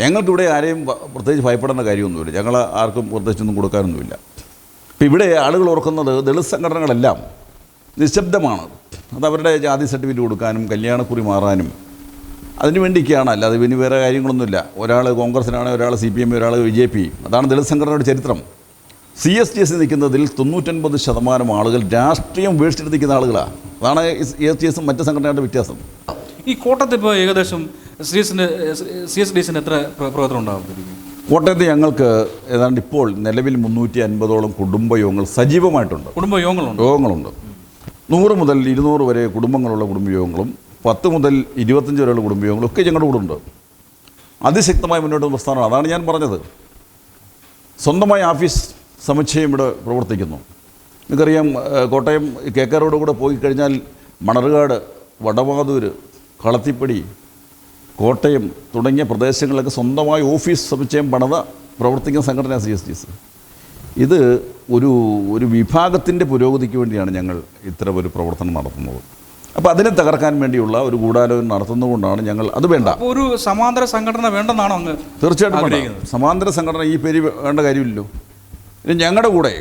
ഞങ്ങൾക്കിവിടെ ആരെയും പ്രത്യേകിച്ച് ഭയപ്പെടേണ്ട കാര്യമൊന്നുമില്ല. ഞങ്ങൾ ആർക്കും പ്രത്യേകിച്ചൊന്നും കൊടുക്കാനൊന്നുമില്ല. ഇപ്പം ഇവിടെ ആളുകൾ ഓർക്കുന്നത് ദളിത് സംഘടനകളെല്ലാം നിശബ്ദമാണ്. അത് അവരുടെ ജാതി സർട്ടിഫിക്കറ്റ് കൊടുക്കാനും കല്യാണക്കുറി മാറാനും. അതിന് വേണ്ടിയൊക്കെയാണ്. അല്ലാതെ പിന്നെ വേറെ കാര്യങ്ങളൊന്നുമില്ല. ഒരാൾ കോൺഗ്രസിനാണ് ഒരാൾ സി പി എം ഒരാൾ ബി ജെ പി അതാണ് ദളിത് സംഘടനയുടെ ചരിത്രം. സി എസ് ടി എസ് നിൽക്കുന്നതിൽ തൊണ്ണൂറ്റൊൻപത് ശതമാനം ആളുകൾ രാഷ്ട്രീയം ഉപേക്ഷിച്ചിട്ട് നിൽക്കുന്ന ആളുകളാണ് അതാണ് സി എസ് ടി എസും മറ്റ് സംഘടനയുടെ വ്യത്യാസം. ഈ കോട്ടയത്ത് ഇപ്പോൾ ഏകദേശം C S C S D എസിന് എത്ര പ്ര- പ്രവർത്തനം ഉണ്ടാകും? കോട്ടയത്ത് ഞങ്ങൾക്ക് ഏതാണ്ട് ഇപ്പോൾ നിലവിൽ മുന്നൂറ്റി അൻപതോളം കുടുംബയോഗങ്ങൾ സജീവമായിട്ടുണ്ട്. കുടുംബയോഗങ്ങളുണ്ട് യോഗങ്ങളുണ്ട്. നൂറ് മുതൽ ഇരുന്നൂറ് വരെ കുടുംബങ്ങളുള്ള കുടുംബയോഗങ്ങളും പത്ത് മുതൽ ഇരുപത്തഞ്ച് വരെയുള്ള കുടുംബയോഗങ്ങളും ഒക്കെ ഞങ്ങളുടെ കൂടെ ഉണ്ട്. അതിശക്തമായി മുന്നോട്ട് പ്രസ്ഥാനമാണ്. അതാണ് ഞാൻ പറഞ്ഞത്. സ്വന്തമായ ഓഫീസ് സമുച്ചയം ഇവിടെ പ്രവർത്തിക്കുന്നു. നിങ്ങൾക്കറിയാം കോട്ടയം കേക്കാരോട് കൂടെ പോയി കഴിഞ്ഞാൽ മണർകാട് വടവാതൂർ കളത്തിപ്പടി കോട്ടയം തുടങ്ങിയ പ്രദേശങ്ങളിലൊക്കെ സ്വന്തമായി ഓഫീസ് സമുച്ചയം പണിത പ്രവർത്തിക്കുന്ന സംഘടന സി എസ് ഇത് ഒരു ഒരു വിഭാഗത്തിന്റെ പുരോഗതിക്ക് വേണ്ടിയാണ് ഞങ്ങൾ ഇത്തരം ഒരു പ്രവർത്തനം നടത്തുന്നത്. അപ്പോൾ അതിനെ തകർക്കാൻ വേണ്ടിയുള്ള ഒരു ഗൂഢാലോചന നടത്തുന്നതുകൊണ്ടാണ് ഞങ്ങൾ അത് വേണ്ട. ഒരു സമാന്തര സംഘടന വേണ്ടെന്നാണോ അങ്ങ് തീർച്ചയായിട്ടും സമാന്തര സംഘടന ഈ പേര് വേണ്ട കാര്യമില്ലല്ലോ. ഇനി ഞങ്ങളുടെ കൂടെ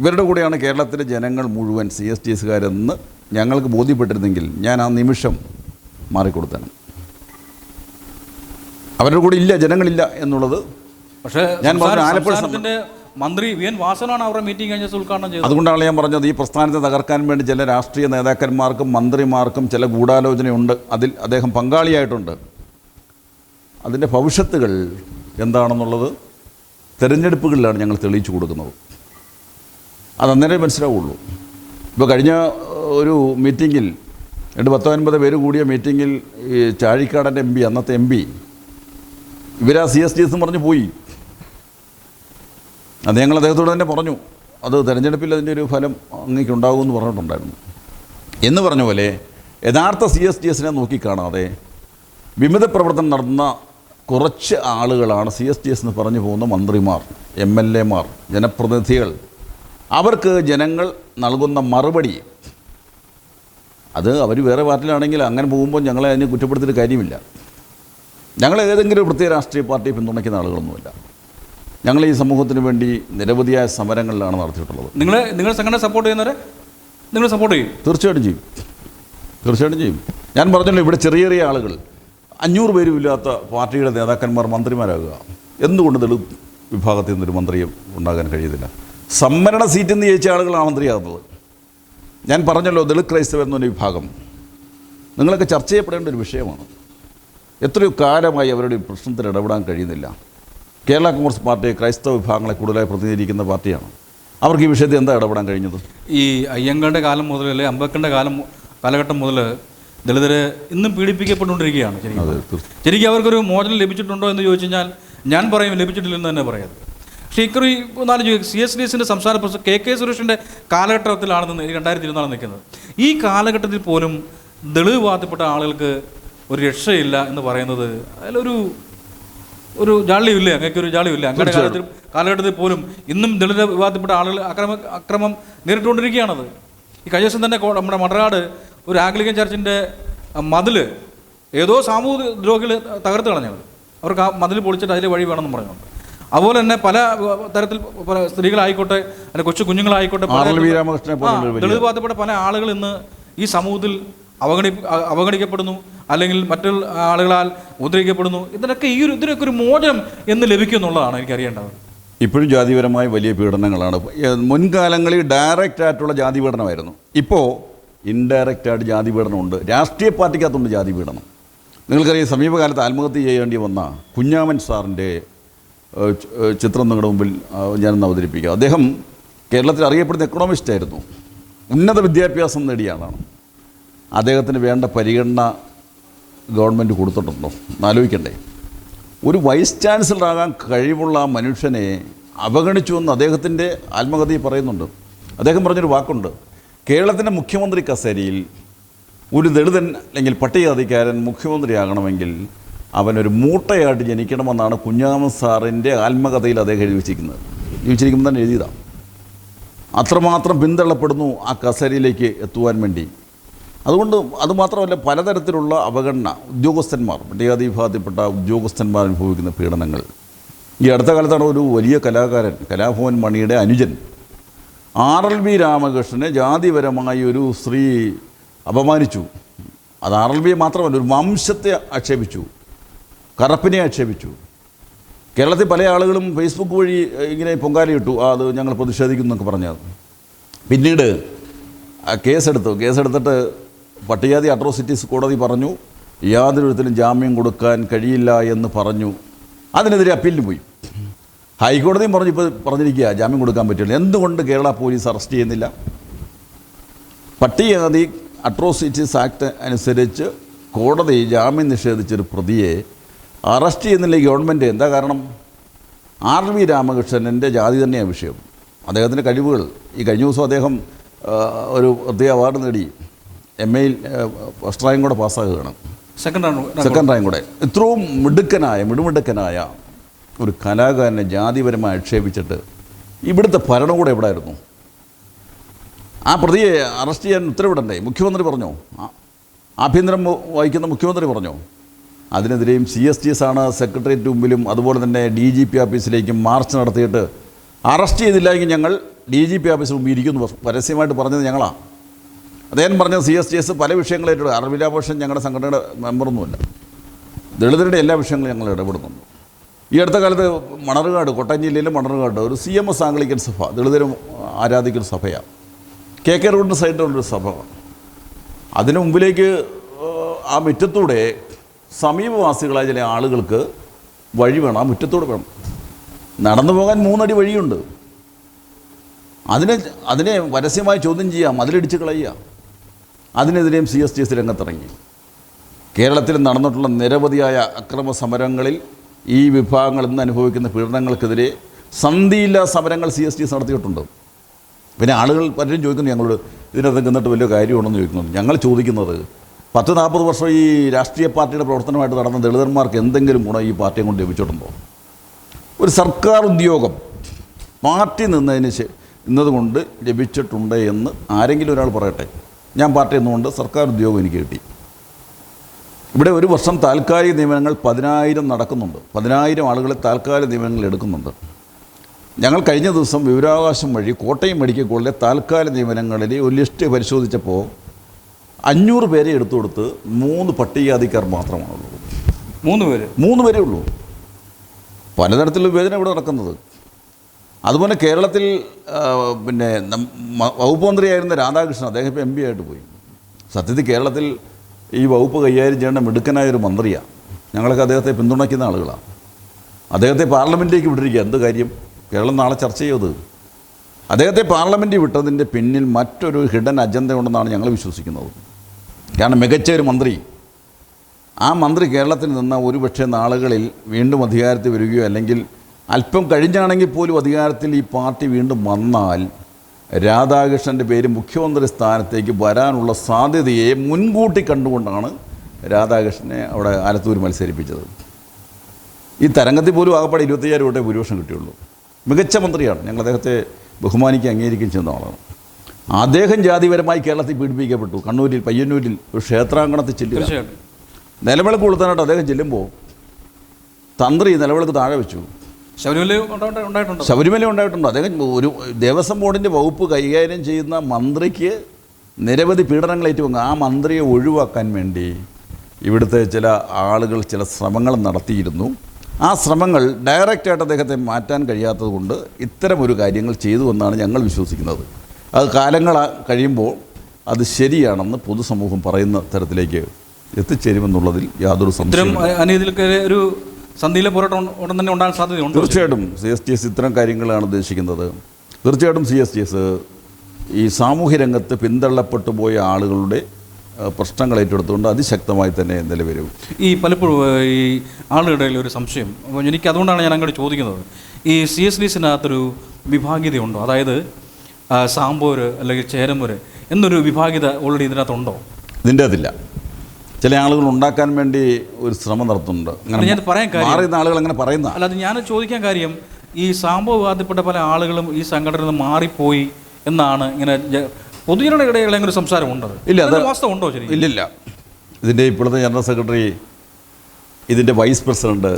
ഇവരുടെ കൂടെയാണ് കേരളത്തിലെ ജനങ്ങൾ മുഴുവൻ സി എസ് ടി എസുകാരെന്ന് ഞങ്ങൾക്ക് ബോധ്യപ്പെട്ടിരുന്നെങ്കിൽ ഞാൻ ആ നിമിഷം മാറിക്കൊടുത്തേനെ. അവരുടെ കൂടെ ഇല്ല ജനങ്ങളില്ല എന്നുള്ളത് പക്ഷേ ഞാൻ പറഞ്ഞു ആലപ്പുഴ മന്ത്രി വി എൻ വാസനാണ് അവരുടെ മീറ്റിംഗ് കഴിഞ്ഞ ഉദ്ഘാടനം ചെയ്തത്. അതുകൊണ്ടാണ് ഞാൻ പറഞ്ഞത് ഈ പ്രസ്ഥാനത്തെ തകർക്കാൻ വേണ്ടി ചില രാഷ്ട്രീയ നേതാക്കന്മാർക്കും മന്ത്രിമാർക്കും ചില ഗൂഢാലോചനയുണ്ട്. അതിൽ അദ്ദേഹം പങ്കാളിയായിട്ടുണ്ട്. അതിന്റെ ഭവിഷ്യത്തുകൾ എന്താണെന്നുള്ളത് തിരഞ്ഞെടുപ്പുകളിലാണ് ഞങ്ങൾ തെളിയിച്ചു കൊടുക്കുന്നത്. അത് മനസ്സിലാവുള്ളൂ. ഇപ്പോൾ കഴിഞ്ഞ ഒരു മീറ്റിങ്ങിൽ രണ്ട് പത്തൊൻപത് പേര് കൂടിയ മീറ്റിങ്ങിൽ ഈ ചാഴിക്കാടന്റെ എം പി അന്നത്തെ എം പി ഇവരാ സി എസ് ഡി എസ് പറഞ്ഞ് പോയി. അത് ഞങ്ങൾ അദ്ദേഹത്തോട് തന്നെ പറഞ്ഞു. അത് തെരഞ്ഞെടുപ്പിൽ അതിന്റെ ഒരു ഫലം അങ്ങേക്ക് ഉണ്ടാകുമെന്ന് പറഞ്ഞിട്ടുണ്ടായിരുന്നു. എന്ന് പറഞ്ഞ പോലെ യഥാർത്ഥ സി എസ് ടി എസിനെ നോക്കിക്കാണാതെ വിമത പ്രവർത്തനം നടത്തുന്ന കുറച്ച് ആളുകളാണ് സി എസ് ടി എസ് എന്ന് പറഞ്ഞു പോകുന്ന മന്ത്രിമാർ എം എൽ എമാർ ജനപ്രതിനിധികൾ. അവർക്ക് ജനങ്ങൾ നൽകുന്ന മറുപടി അത് അവർ വേറെ പാർട്ടിയിലാണെങ്കിൽ അങ്ങനെ പോകുമ്പോൾ ഞങ്ങളെ അതിനെ കുറ്റപ്പെടുത്തിയിട്ട് കാര്യമില്ല. ഞങ്ങൾ ഏതെങ്കിലും പ്രത്യേക രാഷ്ട്രീയ പാർട്ടിയെ പിന്തുണയ്ക്കുന്ന ആളുകളൊന്നുമില്ല. ഞങ്ങൾ ഈ സമൂഹത്തിന് വേണ്ടി നിരവധിയായ സമരങ്ങളിലാണ് നടത്തിയിട്ടുള്ളത്. നിങ്ങൾ നിങ്ങൾ സംഘടന സപ്പോർട്ട് ചെയ്യുന്നവരെ? നിങ്ങൾ സപ്പോർട്ട് ചെയ്യും? തീർച്ചയായിട്ടും ചെയ്യും. തീർച്ചയായിട്ടും ചെയ്യും. ഞാൻ പറഞ്ഞല്ലോ ഇവിടെ ചെറിയ ചെറിയ ആളുകൾ അഞ്ഞൂറ് പേരും ഇല്ലാത്ത പാർട്ടിയുടെ നേതാക്കന്മാർ മന്ത്രിമാരാകുക. എന്തുകൊണ്ട് ദളിത് വിഭാഗത്തിൽ നിന്നൊരു മന്ത്രിയും ഉണ്ടാകാൻ കഴിയുന്നില്ല? സംവരണ സീറ്റിൽ നിന്ന് ജയിച്ച ആളുകളാണ് മന്ത്രിയാകുന്നത്. ഞാൻ പറഞ്ഞല്ലോ ദളിത് ക്രൈസ്തവർ എന്നൊരു വിഭാഗം. നിങ്ങളൊക്കെ ചർച്ച ചെയ്യപ്പെടേണ്ട ഒരു വിഷയമാണ്. എത്രയോ കാലമായി അവരുടെ പ്രശ്നത്തിൽ ഇടപെടാൻ കഴിയുന്നില്ല. കേരള കോൺഗ്രസ് പാർട്ടി ക്രൈസ്തവ വിഭാഗങ്ങളെ കൂടുതലായി പ്രതിനിധീകരിക്കുന്ന പാർട്ടിയാണ്. അവർക്ക് ഈ വിഷയത്തിൽ എന്താ ഇടപെടാൻ കഴിഞ്ഞത്? ഈ അയ്യങ്കളുടെ കാലം മുതൽ അല്ലെ അംബേദ്കറിന്റെ കാലം കാലഘട്ടം മുതൽ ദളിതരെ ഇന്നും പീഡിപ്പിക്കപ്പെട്ടുകൊണ്ടിരിക്കുകയാണ് ശരിക്കും അവർക്കൊരു മോചനം ലഭിച്ചിട്ടുണ്ടോ എന്ന് ചോദിച്ചു കഴിഞ്ഞാൽ ഞാൻ പറയും ലഭിച്ചിട്ടില്ലെന്ന് തന്നെ പറയാം. പക്ഷേ ഇക്കുറി നാല് സി എസ് ഡി എസിന്റെ സംസ്ഥാന പ്രസിഡന്റ് കെ കെ സുരേഷിന്റെ കാലഘട്ടത്തിലാണെന്ന് രണ്ടായിരത്തി ഇരുപത്തിനാല് നിൽക്കുന്നത്. ഈ കാലഘട്ടത്തിൽ പോലും ദളിത് വാദപ്പെട്ട ആളുകൾക്ക് ഒരു രക്ഷയില്ല എന്ന് പറയുന്നത് അതിലൊരു ഒരു ജാള്യമില്ല അങ്ങേക്ക് ഒരു ജാളിയുമില്ല അങ്ങനെ കാലത്തിൽ കാലഘട്ടത്തിൽ പോലും ഇന്നും ദളിത വിവാദത്തിൽപ്പെട്ട ആളുകൾ അക്രമ അക്രമം നേരിട്ടുകൊണ്ടിരിക്കുകയാണത്. ഈ കഴിഞ്ഞ ദിവസം തന്നെ നമ്മുടെ മണറാട് ഒരു ആംഗ്ലിക്കൻ ചർച്ചിന്റെ മതിൽ ഏതോ സാമൂഹിക ദ്രോഹികൾ തകർത്ത് കളഞ്ഞവർ. അവർക്ക് ആ മതിൽ പൊളിച്ചിട്ട് അതിലെ വഴി വേണമെന്ന് പറഞ്ഞുകൊണ്ട് അതുപോലെ തന്നെ പല തരത്തിൽ പല സ്ത്രീകളായിക്കോട്ടെ അല്ലെങ്കിൽ കൊച്ചു കുഞ്ഞുങ്ങളായിക്കോട്ടെ ദളിത് വിവാദത്തിൽപ്പെട്ട പല ആളുകൾ ഇന്ന് ഈ സമൂഹത്തിൽ അവഗണി അവഗണിക്കപ്പെടുന്നു. അല്ലെങ്കിൽ മറ്റുള്ള ആളുകളാൽ ഉദ്രിക്കപ്പെടുന്നു ഇതിനൊക്കെ ഈ ഒരു ഇതിനൊക്കെ ഒരു മോചനം എന്ന് ലഭിക്കും എന്നുള്ളതാണ് എനിക്കറിയേണ്ടത്. ഇപ്പോഴും ജാതിപരമായ വലിയ പീഡനങ്ങളാണ്. മുൻകാലങ്ങളിൽ ഡയറക്റ്റ് ആയിട്ടുള്ള ജാതി പീഡനമായിരുന്നു ഇപ്പോൾ ഇൻഡയറക്റ്റ് ആയിട്ട് ജാതി പീഡനമുണ്ട് രാഷ്ട്രീയ പാർട്ടിക്കകത്തുണ്ട് ജാതി പീഡനം നിങ്ങൾക്കറിയാം സമീപകാലത്ത് ആത്മഹത്യ ചെയ്യേണ്ടി വന്ന കുഞ്ഞാമൻ സാറിന്റെ ചിത്രം നിങ്ങളുടെ മുമ്പിൽ ഞാനൊന്ന് അവതരിപ്പിക്കാം. അദ്ദേഹം കേരളത്തിൽ അറിയപ്പെടുന്ന എക്കണോമിസ്റ്റ് ആയിരുന്നു. ഉന്നത വിദ്യാഭ്യാസം നേടിയ ആളാണ്. അദ്ദേഹത്തിന് വേണ്ട പരിഗണന ഗവൺമെന്റ് കൊടുത്തിട്ടുണ്ടോ? ആലോചിക്കണ്ടേ. ഒരു വൈസ് ചാൻസലറാകാൻ കഴിവുള്ള ആ മനുഷ്യനെ അവഗണിച്ചു എന്ന് അദ്ദേഹത്തിന്റെ ആത്മകഥയിൽ പറയുന്നുണ്ട്. അദ്ദേഹം പറഞ്ഞൊരു വാക്കുണ്ട്. കേരളത്തിന്റെ മുഖ്യമന്ത്രി കസേരയിൽ ഒരു ദളിതൻ അല്ലെങ്കിൽ പട്ടികജാതിക്കാരൻ മുഖ്യമന്ത്രിയാകണമെങ്കിൽ അവനൊരു മൂട്ടയായിട്ട് ജനിക്കണമെന്നാണ് കുഞ്ഞാമൻ സാറിന്റെ ആത്മകഥയിൽ അദ്ദേഹം എഴുതി വെച്ചിരിക്കുന്നത്. തന്നെ എഴുതിയതാണ് അത്രമാത്രം പിന്തള്ളപ്പെടുന്നു ആ കസേരയിലേക്ക് എത്തുവാൻ വേണ്ടി. അതുകൊണ്ട് അതുമാത്രമല്ല പലതരത്തിലുള്ള അവഗണന ഉദ്യോഗസ്ഥന്മാർ പട്ടികജാതി വിഭാഗത്തിൽപ്പെട്ട ഉദ്യോഗസ്ഥന്മാർ അനുഭവിക്കുന്ന പീഡനങ്ങൾ. ഈ അടുത്ത കാലത്താണ് ഒരു വലിയ കലാകാരൻ കലാഭവൻ മണിയുടെ അനുജൻ ആർ എൽ വി രാമകൃഷ്ണനെ ജാതിപരമായി ഒരു സ്ത്രീ അപമാനിച്ചു. അത് ആർ എൽ വിയെ മാത്രമല്ല ഒരു വംശത്തെ ആക്ഷേപിച്ചു കറപ്പിനെ ആക്ഷേപിച്ചു. കേരളത്തിൽ പല ആളുകളും ഫേസ്ബുക്ക് വഴി ഇങ്ങനെ പൊങ്കാലയിട്ടു അത് ഞങ്ങൾ പ്രതിഷേധിക്കുന്നു എന്നൊക്കെ പറഞ്ഞത് പിന്നീട് കേസെടുത്തു. കേസെടുത്തിട്ട് പട്ടികജാതി അട്രോസിറ്റീസ് കോടതി പറഞ്ഞു യാതൊരു വിധത്തിലും ജാമ്യം കൊടുക്കാൻ കഴിയില്ല എന്ന് പറഞ്ഞു. അതിനെതിരെ അപ്പീലിന് പോയി. ഹൈക്കോടതിയും പറഞ്ഞു ഇപ്പോൾ പറഞ്ഞിരിക്കുക ജാമ്യം കൊടുക്കാൻ പറ്റില്ല. എന്തുകൊണ്ട് കേരള പോലീസ് അറസ്റ്റ് ചെയ്യുന്നില്ല? പട്ടികജാതി അട്രോസിറ്റീസ് ആക്ട് അനുസരിച്ച് കോടതി ജാമ്യം നിഷേധിച്ചൊരു പ്രതിയെ അറസ്റ്റ് ചെയ്യുന്നില്ല ഗവൺമെന്റ് എന്താ കാരണം? ആർ വി രാമകൃഷ്ണന്റെ ജാതി തന്നെയാണ് വിഷയം. അദ്ദേഹത്തിന്റെ കഴിവുകൾ. ഈ കഴിഞ്ഞ ദിവസം അദ്ദേഹം ഒരു പ്രത്യേക അവാർഡ് നേടി. എം എയിൽ ഫസ്റ്റ് റാങ്ക് കൂടെ പാസ്സാകുകയാണ്. സെക്കൻഡ് റാങ്ക് സെക്കൻഡ് റാങ്ക് കൂടെ. ഇത്രയും മിടുക്കനായ മിടുമിടുക്കനായ ഒരു കലാകാരനെ ജാതിപരമായി ആക്ഷേപിച്ചിട്ട് ഇവിടുത്തെ ഭരണകൂടം എവിടെ ആയിരുന്നു ആ പ്രതിയെ അറസ്റ്റ് ചെയ്യാൻ ഉത്തരവിടണ്ടേ? മുഖ്യമന്ത്രി പറഞ്ഞോ? ആ- ആഭ്യന്തരം വഹിക്കുന്ന മുഖ്യമന്ത്രി പറഞ്ഞോ? അതിനെതിരെയും സി എസ് ടി എസ് ആണ് സെക്രട്ടേറിയറ്റ് മുമ്പിലും അതുപോലെ തന്നെ ഡി ജി പി ഓഫീസിലേക്കും മാർച്ച് നടത്തിയിട്ട് അറസ്റ്റ് ചെയ്തില്ലെങ്കിൽ ഞങ്ങൾ ഡി ജി പി ഓഫീസിന് മുമ്പിൽ ഇരിക്കുന്നു. പരസ്യമായിട്ട് പറഞ്ഞത് ഞങ്ങളാണ് അദ്ദേഹം പറഞ്ഞ സി എസ് ടി എസ് പല വിഷയങ്ങളായിട്ട് അറബിലാഭോഷൻ ഞങ്ങളുടെ സംഘടനയുടെ മെമ്പറൊന്നുമല്ല. ദളിതരുടെ എല്ലാ വിഷയങ്ങളും ഞങ്ങൾ ഇടപെടുന്നുണ്ട്. ഈ അടുത്ത കാലത്ത് മണർകാട് കോട്ടയം ജില്ലയിലെ മണർകാട് ഒരു സി എം എസ് ആംഗ്ലിക്കൻ സഭ ദളിതരും ആരാധിക്കുന്ന സഭയാണ്. കെ കെ റോഡിന്റെ സൈഡിലുള്ളൊരു സഭ അതിനു മുമ്പിലേക്ക് ആ മുറ്റത്തൂടെ സമീപവാസികളായ ചില ആളുകൾക്ക് വഴി വേണം. ആ മുറ്റത്തൂടെ വേണം. നടന്നു പോകാൻ മൂന്നടി വഴിയുണ്ട്. അതിനെ അതിനെ പരസ്യമായി ചോദ്യം ചെയ്യാം. അതിലിടിച്ച് കളയുക. അതിനെതിരെയും സി എസ് ടി എസ് രംഗത്തിറങ്ങി. കേരളത്തിൽ നടന്നിട്ടുള്ള നിരവധിയായ അക്രമ സമരങ്ങളിൽ ഈ വിഭാഗങ്ങൾ ഇന്ന് അനുഭവിക്കുന്ന പീഡനങ്ങൾക്കെതിരെ സന്ധിയില്ലാ സമരങ്ങൾ സി എസ് ടി എസ് നടത്തിയിട്ടുണ്ട്. പിന്നെ ആളുകൾ പലരും ചോദിക്കുന്നു ഞങ്ങളോട് ഇതിനകത്ത് നിന്നിട്ട് വലിയ കാര്യമുണ്ടെന്ന് ചോദിക്കുന്നു. ഞങ്ങൾ ചോദിക്കുന്നത് പത്ത് നാൽപ്പത് വർഷം ഈ രാഷ്ട്രീയ പാർട്ടിയുടെ പ്രവർത്തനമായിട്ട് നടന്ന ദളിതന്മാർക്ക് എന്തെങ്കിലും ഗുണം ഈ പാർട്ടിയെ കൊണ്ട് ലഭിച്ചിട്ടുണ്ടോ? ഒരു സർക്കാർ ഉദ്യോഗം പാർട്ടി നിന്നതിന് നിന്നതുകൊണ്ട് ലഭിച്ചിട്ടുണ്ട് എന്ന് ആരെങ്കിലും ഒരാൾ പറയട്ടെ. ഞാൻ പാർട്ടി നിന്നുകൊണ്ട് സർക്കാർ ഉദ്യോഗം എനിക്ക് കിട്ടി. ഇവിടെ ഒരു വർഷം താൽക്കാലിക നിയമനങ്ങൾ പതിനായിരം നടക്കുന്നുണ്ട്. പതിനായിരം ആളുകളെ താൽക്കാലിക നിയമനങ്ങൾ എടുക്കുന്നുണ്ട്. ഞങ്ങൾ കഴിഞ്ഞ ദിവസം വിവരാവകാശം വഴി കോട്ടയം മെഡിക്കൽ കോളേജിലെ താൽക്കാലിക നിയമനങ്ങളിലെ ഒരു ലിസ്റ്റ് പരിശോധിച്ചപ്പോൾ അഞ്ഞൂറ് പേരെ എടുത്തു കൊടുത്ത് മൂന്ന് പട്ടികജാതിക്കാർ മാത്രമാണുള്ളൂ മൂന്ന് പേര്? മൂന്ന് പേരേ ഉള്ളൂ. പലതരത്തിലുള്ള വേദന ഇവിടെ നടക്കുന്നത്. അതുപോലെ കേരളത്തിൽ പിന്നെ വകുപ്പ് മന്ത്രിയായിരുന്ന രാധാകൃഷ്ണൻ അദ്ദേഹം ഇപ്പോൾ എം പി ആയിട്ട് പോയി. സത്യത്തിൽ കേരളത്തിൽ ഈ വകുപ്പ് കൈകാര്യം ചെയ്യേണ്ട മിടുക്കനായ ഒരു മന്ത്രിയാണ് ഞങ്ങളൊക്കെ അദ്ദേഹത്തെ പിന്തുണയ്ക്കുന്ന ആളുകളാണ് അദ്ദേഹത്തെ പാർലമെന്റിലേക്ക് വിട്ടിരിക്കുക. എന്ത് കാര്യം? കേരളം നാളെ ചർച്ച ചെയ്തത് അദ്ദേഹത്തെ പാർലമെന്റിൽ വിട്ടതിന്റെ പിന്നിൽ മറ്റൊരു ഹിഡൻ അജണ്ട ഉണ്ടെന്നാണ് ഞങ്ങൾ വിശ്വസിക്കുന്നത്. കാരണം മികച്ച ഒരു മന്ത്രി. ആ മന്ത്രി കേരളത്തിൽ നിന്ന് ഒരുപക്ഷെ നാളുകളിൽ വീണ്ടും അധികാരത്തിൽ വരികയോ അല്ലെങ്കിൽ അല്പം കഴിഞ്ഞാണെങ്കിൽ പോലും അധികാരത്തിൽ ഈ പാർട്ടി വീണ്ടും വന്നാൽ രാധാകൃഷ്ണന്റെ പേര് മുഖ്യമന്ത്രി സ്ഥാനത്തേക്ക് വരാനുള്ള സാധ്യതയെ മുൻകൂട്ടി കണ്ടുകൊണ്ടാണ് രാധാകൃഷ്ണനെ അവിടെ ആലത്തൂർ മത്സരിപ്പിച്ചത്. ഈ തരംഗത്തിൽ പോലും ആകപ്പാടെ ഇരുപത്തയ്യായിരം വോട്ടേ ഭൂരിപക്ഷം കിട്ടിയുള്ളൂ. മികച്ച മന്ത്രിയാണ്. ഞങ്ങൾ അദ്ദേഹത്തെ ബഹുമാനിക്കുക അംഗീകരിക്കുകയും ചെയ്യുന്ന ആളാണ്. അദ്ദേഹം ജാതിപരമായി കേരളത്തിൽ പീഡിപ്പിക്കപ്പെട്ടു. കണ്ണൂരിൽ പയ്യന്നൂരിൽ ഒരു ക്ഷേത്രാങ്കണത്തിൽ ചെല്ലുക. നിലവിളക്ക് കൊളുത്താനായിട്ട് അദ്ദേഹം ചെല്ലുമ്പോൾ തന്ത്രി നിലവിളക്ക് താഴെ വെച്ചു. ശബരിമല ഉണ്ടാ- ഉണ്ടായിട്ടുണ്ടോ? അദ്ദേഹം ഒരു ദേവസ്വം ബോർഡിന്റെ വകുപ്പ് കൈകാര്യം ചെയ്യുന്ന മന്ത്രിക്ക് നിരവധി പീഡനങ്ങൾ ഏറ്റുവാങ്ങും. ആ മന്ത്രിയെ ഒഴിവാക്കാൻ വേണ്ടി ഇവിടുത്തെ ചില ആളുകൾ ചില ശ്രമങ്ങൾ നടത്തിയിരുന്നു. ആ ശ്രമങ്ങൾ ഡയറക്റ്റായിട്ട് അദ്ദേഹത്തെ മാറ്റാൻ കഴിയാത്തത് കൊണ്ട് ഇത്തരമൊരു കാര്യങ്ങൾ ചെയ്തു എന്നാണ് ഞങ്ങൾ വിശ്വസിക്കുന്നത്. അത് കാലങ്ങൾ കഴിയുമ്പോൾ അത് ശരിയാണെന്ന് പൊതുസമൂഹം പറയുന്ന തരത്തിലേക്ക് എത്തിച്ചേരുമെന്നുള്ളതിൽ യാതൊരു സംശയം ഒരു സന്ധിയിലെ പോരാട്ടം ഉടൻ തന്നെ ഉണ്ടാകാൻ സാധ്യതയുണ്ട്. തീർച്ചയായിട്ടും സി എസ് ടി എസ് ഇത്തരം കാര്യങ്ങളാണ് ഉദ്ദേശിക്കുന്നത്. തീർച്ചയായിട്ടും സി എസ് ടി എസ് ഈ സാമൂഹ്യ രംഗത്ത് പിന്തള്ളപ്പെട്ടു പോയ ആളുകളുടെ പ്രശ്നങ്ങൾ ഏറ്റെടുത്തുകൊണ്ട് അതിശക്തമായി തന്നെ നിലവരും ഈ പലപ്പോഴും ഈ ആളുകളുടെ ഒരു സംശയം. എനിക്ക് അതുകൊണ്ടാണ് ഞാൻ അങ്ങോട്ട് ചോദിക്കുന്നത്. ഈ സി എസ് ഡി സിനകത്തൊരു വിഭാഗീയതയുണ്ടോ? അതായത് സാമ്പോര് അല്ലെങ്കിൽ ചേരമ്പൂര് എന്നൊരു വിഭാഗീയത ഓൾറെഡി ഇതിനകത്തുണ്ടോ? ഇതിന്റെ അതില്ല ചില ആളുകൾ ഉണ്ടാക്കാൻ വേണ്ടി ഒരു ശ്രമം നടത്തുന്നുണ്ട്. അല്ല, മാറിയുന്ന ആളുകൾ അങ്ങനെ പറയുന്ന അത് ഞാൻ ചോദിക്കാൻ കാര്യം ഈ സാമ്പോ വിവാദപ്പെട്ട പല ആളുകളും ഈ സംഘടന നിന്ന് മാറിപ്പോയി എന്നാണ് ഇങ്ങനെ പൊതുജനങ്ങളുടെ ഇടയിൽ അങ്ങനെ ഒരു ഉണ്ടോ ഇല്ല, അത് വാസ്തവം ഉണ്ടോ ശരി ഇല്ലില്ല. ഇതിന്റെ ഇപ്പോഴത്തെ ജനറൽ സെക്രട്ടറി ഇതിന്റെ വൈസ് പ്രസിഡന്റ്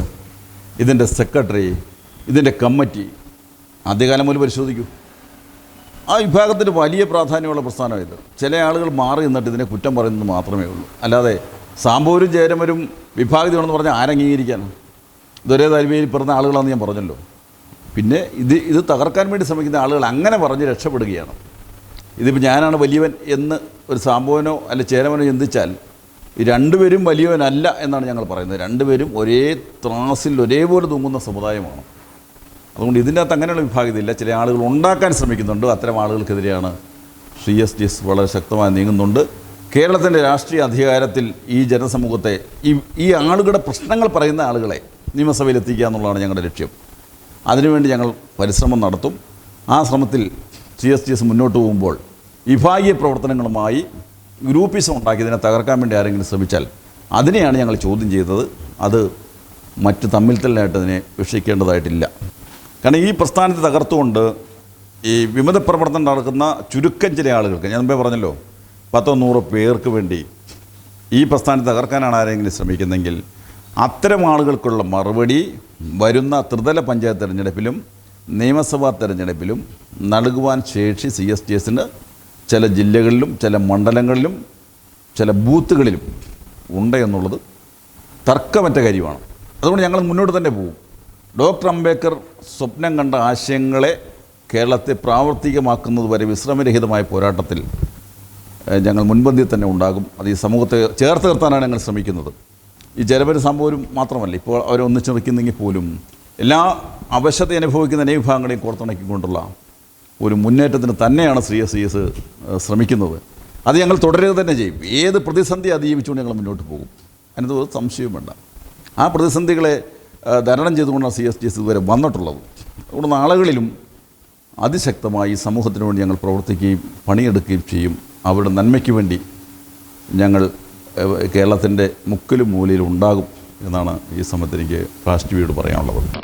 ഇതിന്റെ സെക്രട്ടറി ഇതിന്റെ കമ്മിറ്റി ആദ്യകാലം മുതൽ പരിശോധിക്കൂ. ആ വിഭാഗത്തിന് വലിയ പ്രാധാന്യമുള്ള പ്രസ്ഥാനം ഇത്. ചില ആളുകൾ മാറി നിന്നിട്ട് ഇതിനെ കുറ്റം പറയുന്നത് മാത്രമേ ഉള്ളൂ. അല്ലാതെ സാമ്പൂരും ചേരമരും വിഭാഗിതമാണെന്ന് പറഞ്ഞാൽ ആരംഗീകരിക്കാനും ഇതൊരേ താല്പര്യത്തിൽ പിറന്ന ആളുകളാണെന്ന് ഞാൻ പറഞ്ഞല്ലോ. പിന്നെ ഇത് ഇത് തകർക്കാൻ വേണ്ടി ശ്രമിക്കുന്ന ആളുകൾ അങ്ങനെ പറഞ്ഞ് രക്ഷപ്പെടുകയാണ്. ഇതിപ്പോൾ ഞാനാണ് വലിയവൻ എന്ന് ഒരു സാമ്പവനോ അല്ല ചേരമനോ ചിന്തിച്ചാൽ രണ്ടുപേരും വലിയവനല്ല എന്നാണ് ഞങ്ങൾ പറയുന്നത്. രണ്ടുപേരും ഒരേ ത്രാസിൽ ഒരേപോലെ തൂങ്ങുന്ന സമുദായമാണ്. അതുകൊണ്ട് ഇതിന്റെ അകത്ത് അങ്ങനെയുള്ള വിഭാഗത്തില്ല ചില ആളുകൾ ഉണ്ടാക്കാൻ ശ്രമിക്കുന്നുണ്ട്. അത്തരം ആളുകൾക്കെതിരെയാണ് സി എസ് ടി എസ് വളരെ ശക്തമായി നീങ്ങുന്നുണ്ട്. കേരളത്തിന്റെ രാഷ്ട്രീയ അധികാരത്തിൽ ഈ ജനസമൂഹത്തെ ഈ ഈ ആളുകളുടെ പ്രശ്നങ്ങൾ പറയുന്ന ആളുകളെ നിയമസഭയിൽ എത്തിക്കുക എന്നുള്ളതാണ് ഞങ്ങളുടെ ലക്ഷ്യം. അതിനുവേണ്ടി ഞങ്ങൾ പരിശ്രമം നടത്തും. ആ ശ്രമത്തിൽ സി എസ് ടി എസ് മുന്നോട്ട് പോകുമ്പോൾ വിഭാഗീയ പ്രവർത്തനങ്ങളുമായി ഗ്രൂപ്പിസം ഉണ്ടാക്കി ഇതിനെ തകർക്കാൻ വേണ്ടി ആരെങ്കിലും ശ്രമിച്ചാൽ അതിനെയാണ് ഞങ്ങൾ ചോദ്യം ചെയ്തത്. അത് മറ്റ് തമ്മിൽ തല്ലായിട്ട് അതിനെ വിഷയിക്കേണ്ടതായിട്ടില്ല. കാരണം ഈ പ്രസ്ഥാനത്തെ തകർത്തുകൊണ്ട് ഈ വിമത പ്രവർത്തനം നടക്കുന്ന ചുരുക്കം ചില ആളുകൾക്ക് ഞാൻ മുമ്പേ പറഞ്ഞല്ലോ പത്തോ നൂറോ പേർക്ക് വേണ്ടി ഈ പ്രസ്ഥാനത്തെ തകർക്കാനാണ് ആരെങ്കിലും ശ്രമിക്കുന്നതെങ്കിൽ അത്തരം ആളുകൾക്കുള്ള മറുപടി വരുന്ന ത്രിതല പഞ്ചായത്ത് തിരഞ്ഞെടുപ്പിലും നിയമസഭാ തിരഞ്ഞെടുപ്പിലും നൽകുവാൻ ശേഷി സി എസ് ടി എസിന് ചില ജില്ലകളിലും ചില മണ്ഡലങ്ങളിലും ചില ബൂത്തുകളിലും ഉണ്ട് എന്നുള്ളത് തർക്കമറ്റ കാര്യമാണ്. അതുകൊണ്ട് ഞങ്ങൾ മുന്നോട്ട് തന്നെ പോകും. ഡോക്ടർ അംബേദ്കർ സ്വപ്നം കണ്ട ആശയങ്ങളെ കേരളത്തെ പ്രാവർത്തികമാക്കുന്നത് വരെ വിശ്രമരഹിതമായ പോരാട്ടത്തിൽ ഞങ്ങൾ മുൻപന്തിയിൽ തന്നെ ഉണ്ടാകും. അത് ഈ സമൂഹത്തെ ചേർത്ത് നിർത്താനാണ് ഞങ്ങൾ ശ്രമിക്കുന്നത്. ഈ ജലപര സംഭവം മാത്രമല്ല ഇപ്പോൾ അവരെ ഒന്നിച്ചു നിൽക്കുന്നെങ്കിൽ പോലും എല്ലാ അവശത അനുഭവിക്കുന്ന അനേക വിഭാഗങ്ങളെയും കോർത്തിണക്കിക്കൊണ്ടുള്ള ഒരു മുന്നേറ്റത്തിന് തന്നെയാണ് സി എസ് സി എസ് ശ്രമിക്കുന്നത്. അത് ഞങ്ങൾ തുടരുക തന്നെ ചെയ്യും. ഏത് പ്രതിസന്ധി അതിജീവിച്ചുകൊണ്ട് ഞങ്ങൾ മുന്നോട്ട് പോകും. അതിനത് സംശയവും വേണ്ട ആ പ്രതിസന്ധികളെ ആ, തരണം ചെയ്തുകൊണ്ടാണ് സി എസ് ടി എസ് ഇതുവരെ വന്നിട്ടുള്ളത്. അതുകൊണ്ട് നാളുകളിലും അതിശക്തമായി സമൂഹത്തിന് വേണ്ടി ഞങ്ങൾ പ്രവർത്തിക്കുകയും പണിയെടുക്കുകയും ചെയ്യും. അവരുടെ നന്മയ്ക്ക് വേണ്ടി ഞങ്ങൾ കേരളത്തിന്റെ മുക്കിലും മൂലയിലും ഉണ്ടാകും എന്നാണ് ഈ സമയത്ത് എനിക്ക് ഫാസ്റ്റ് വീട് പറയാനുള്ളത്.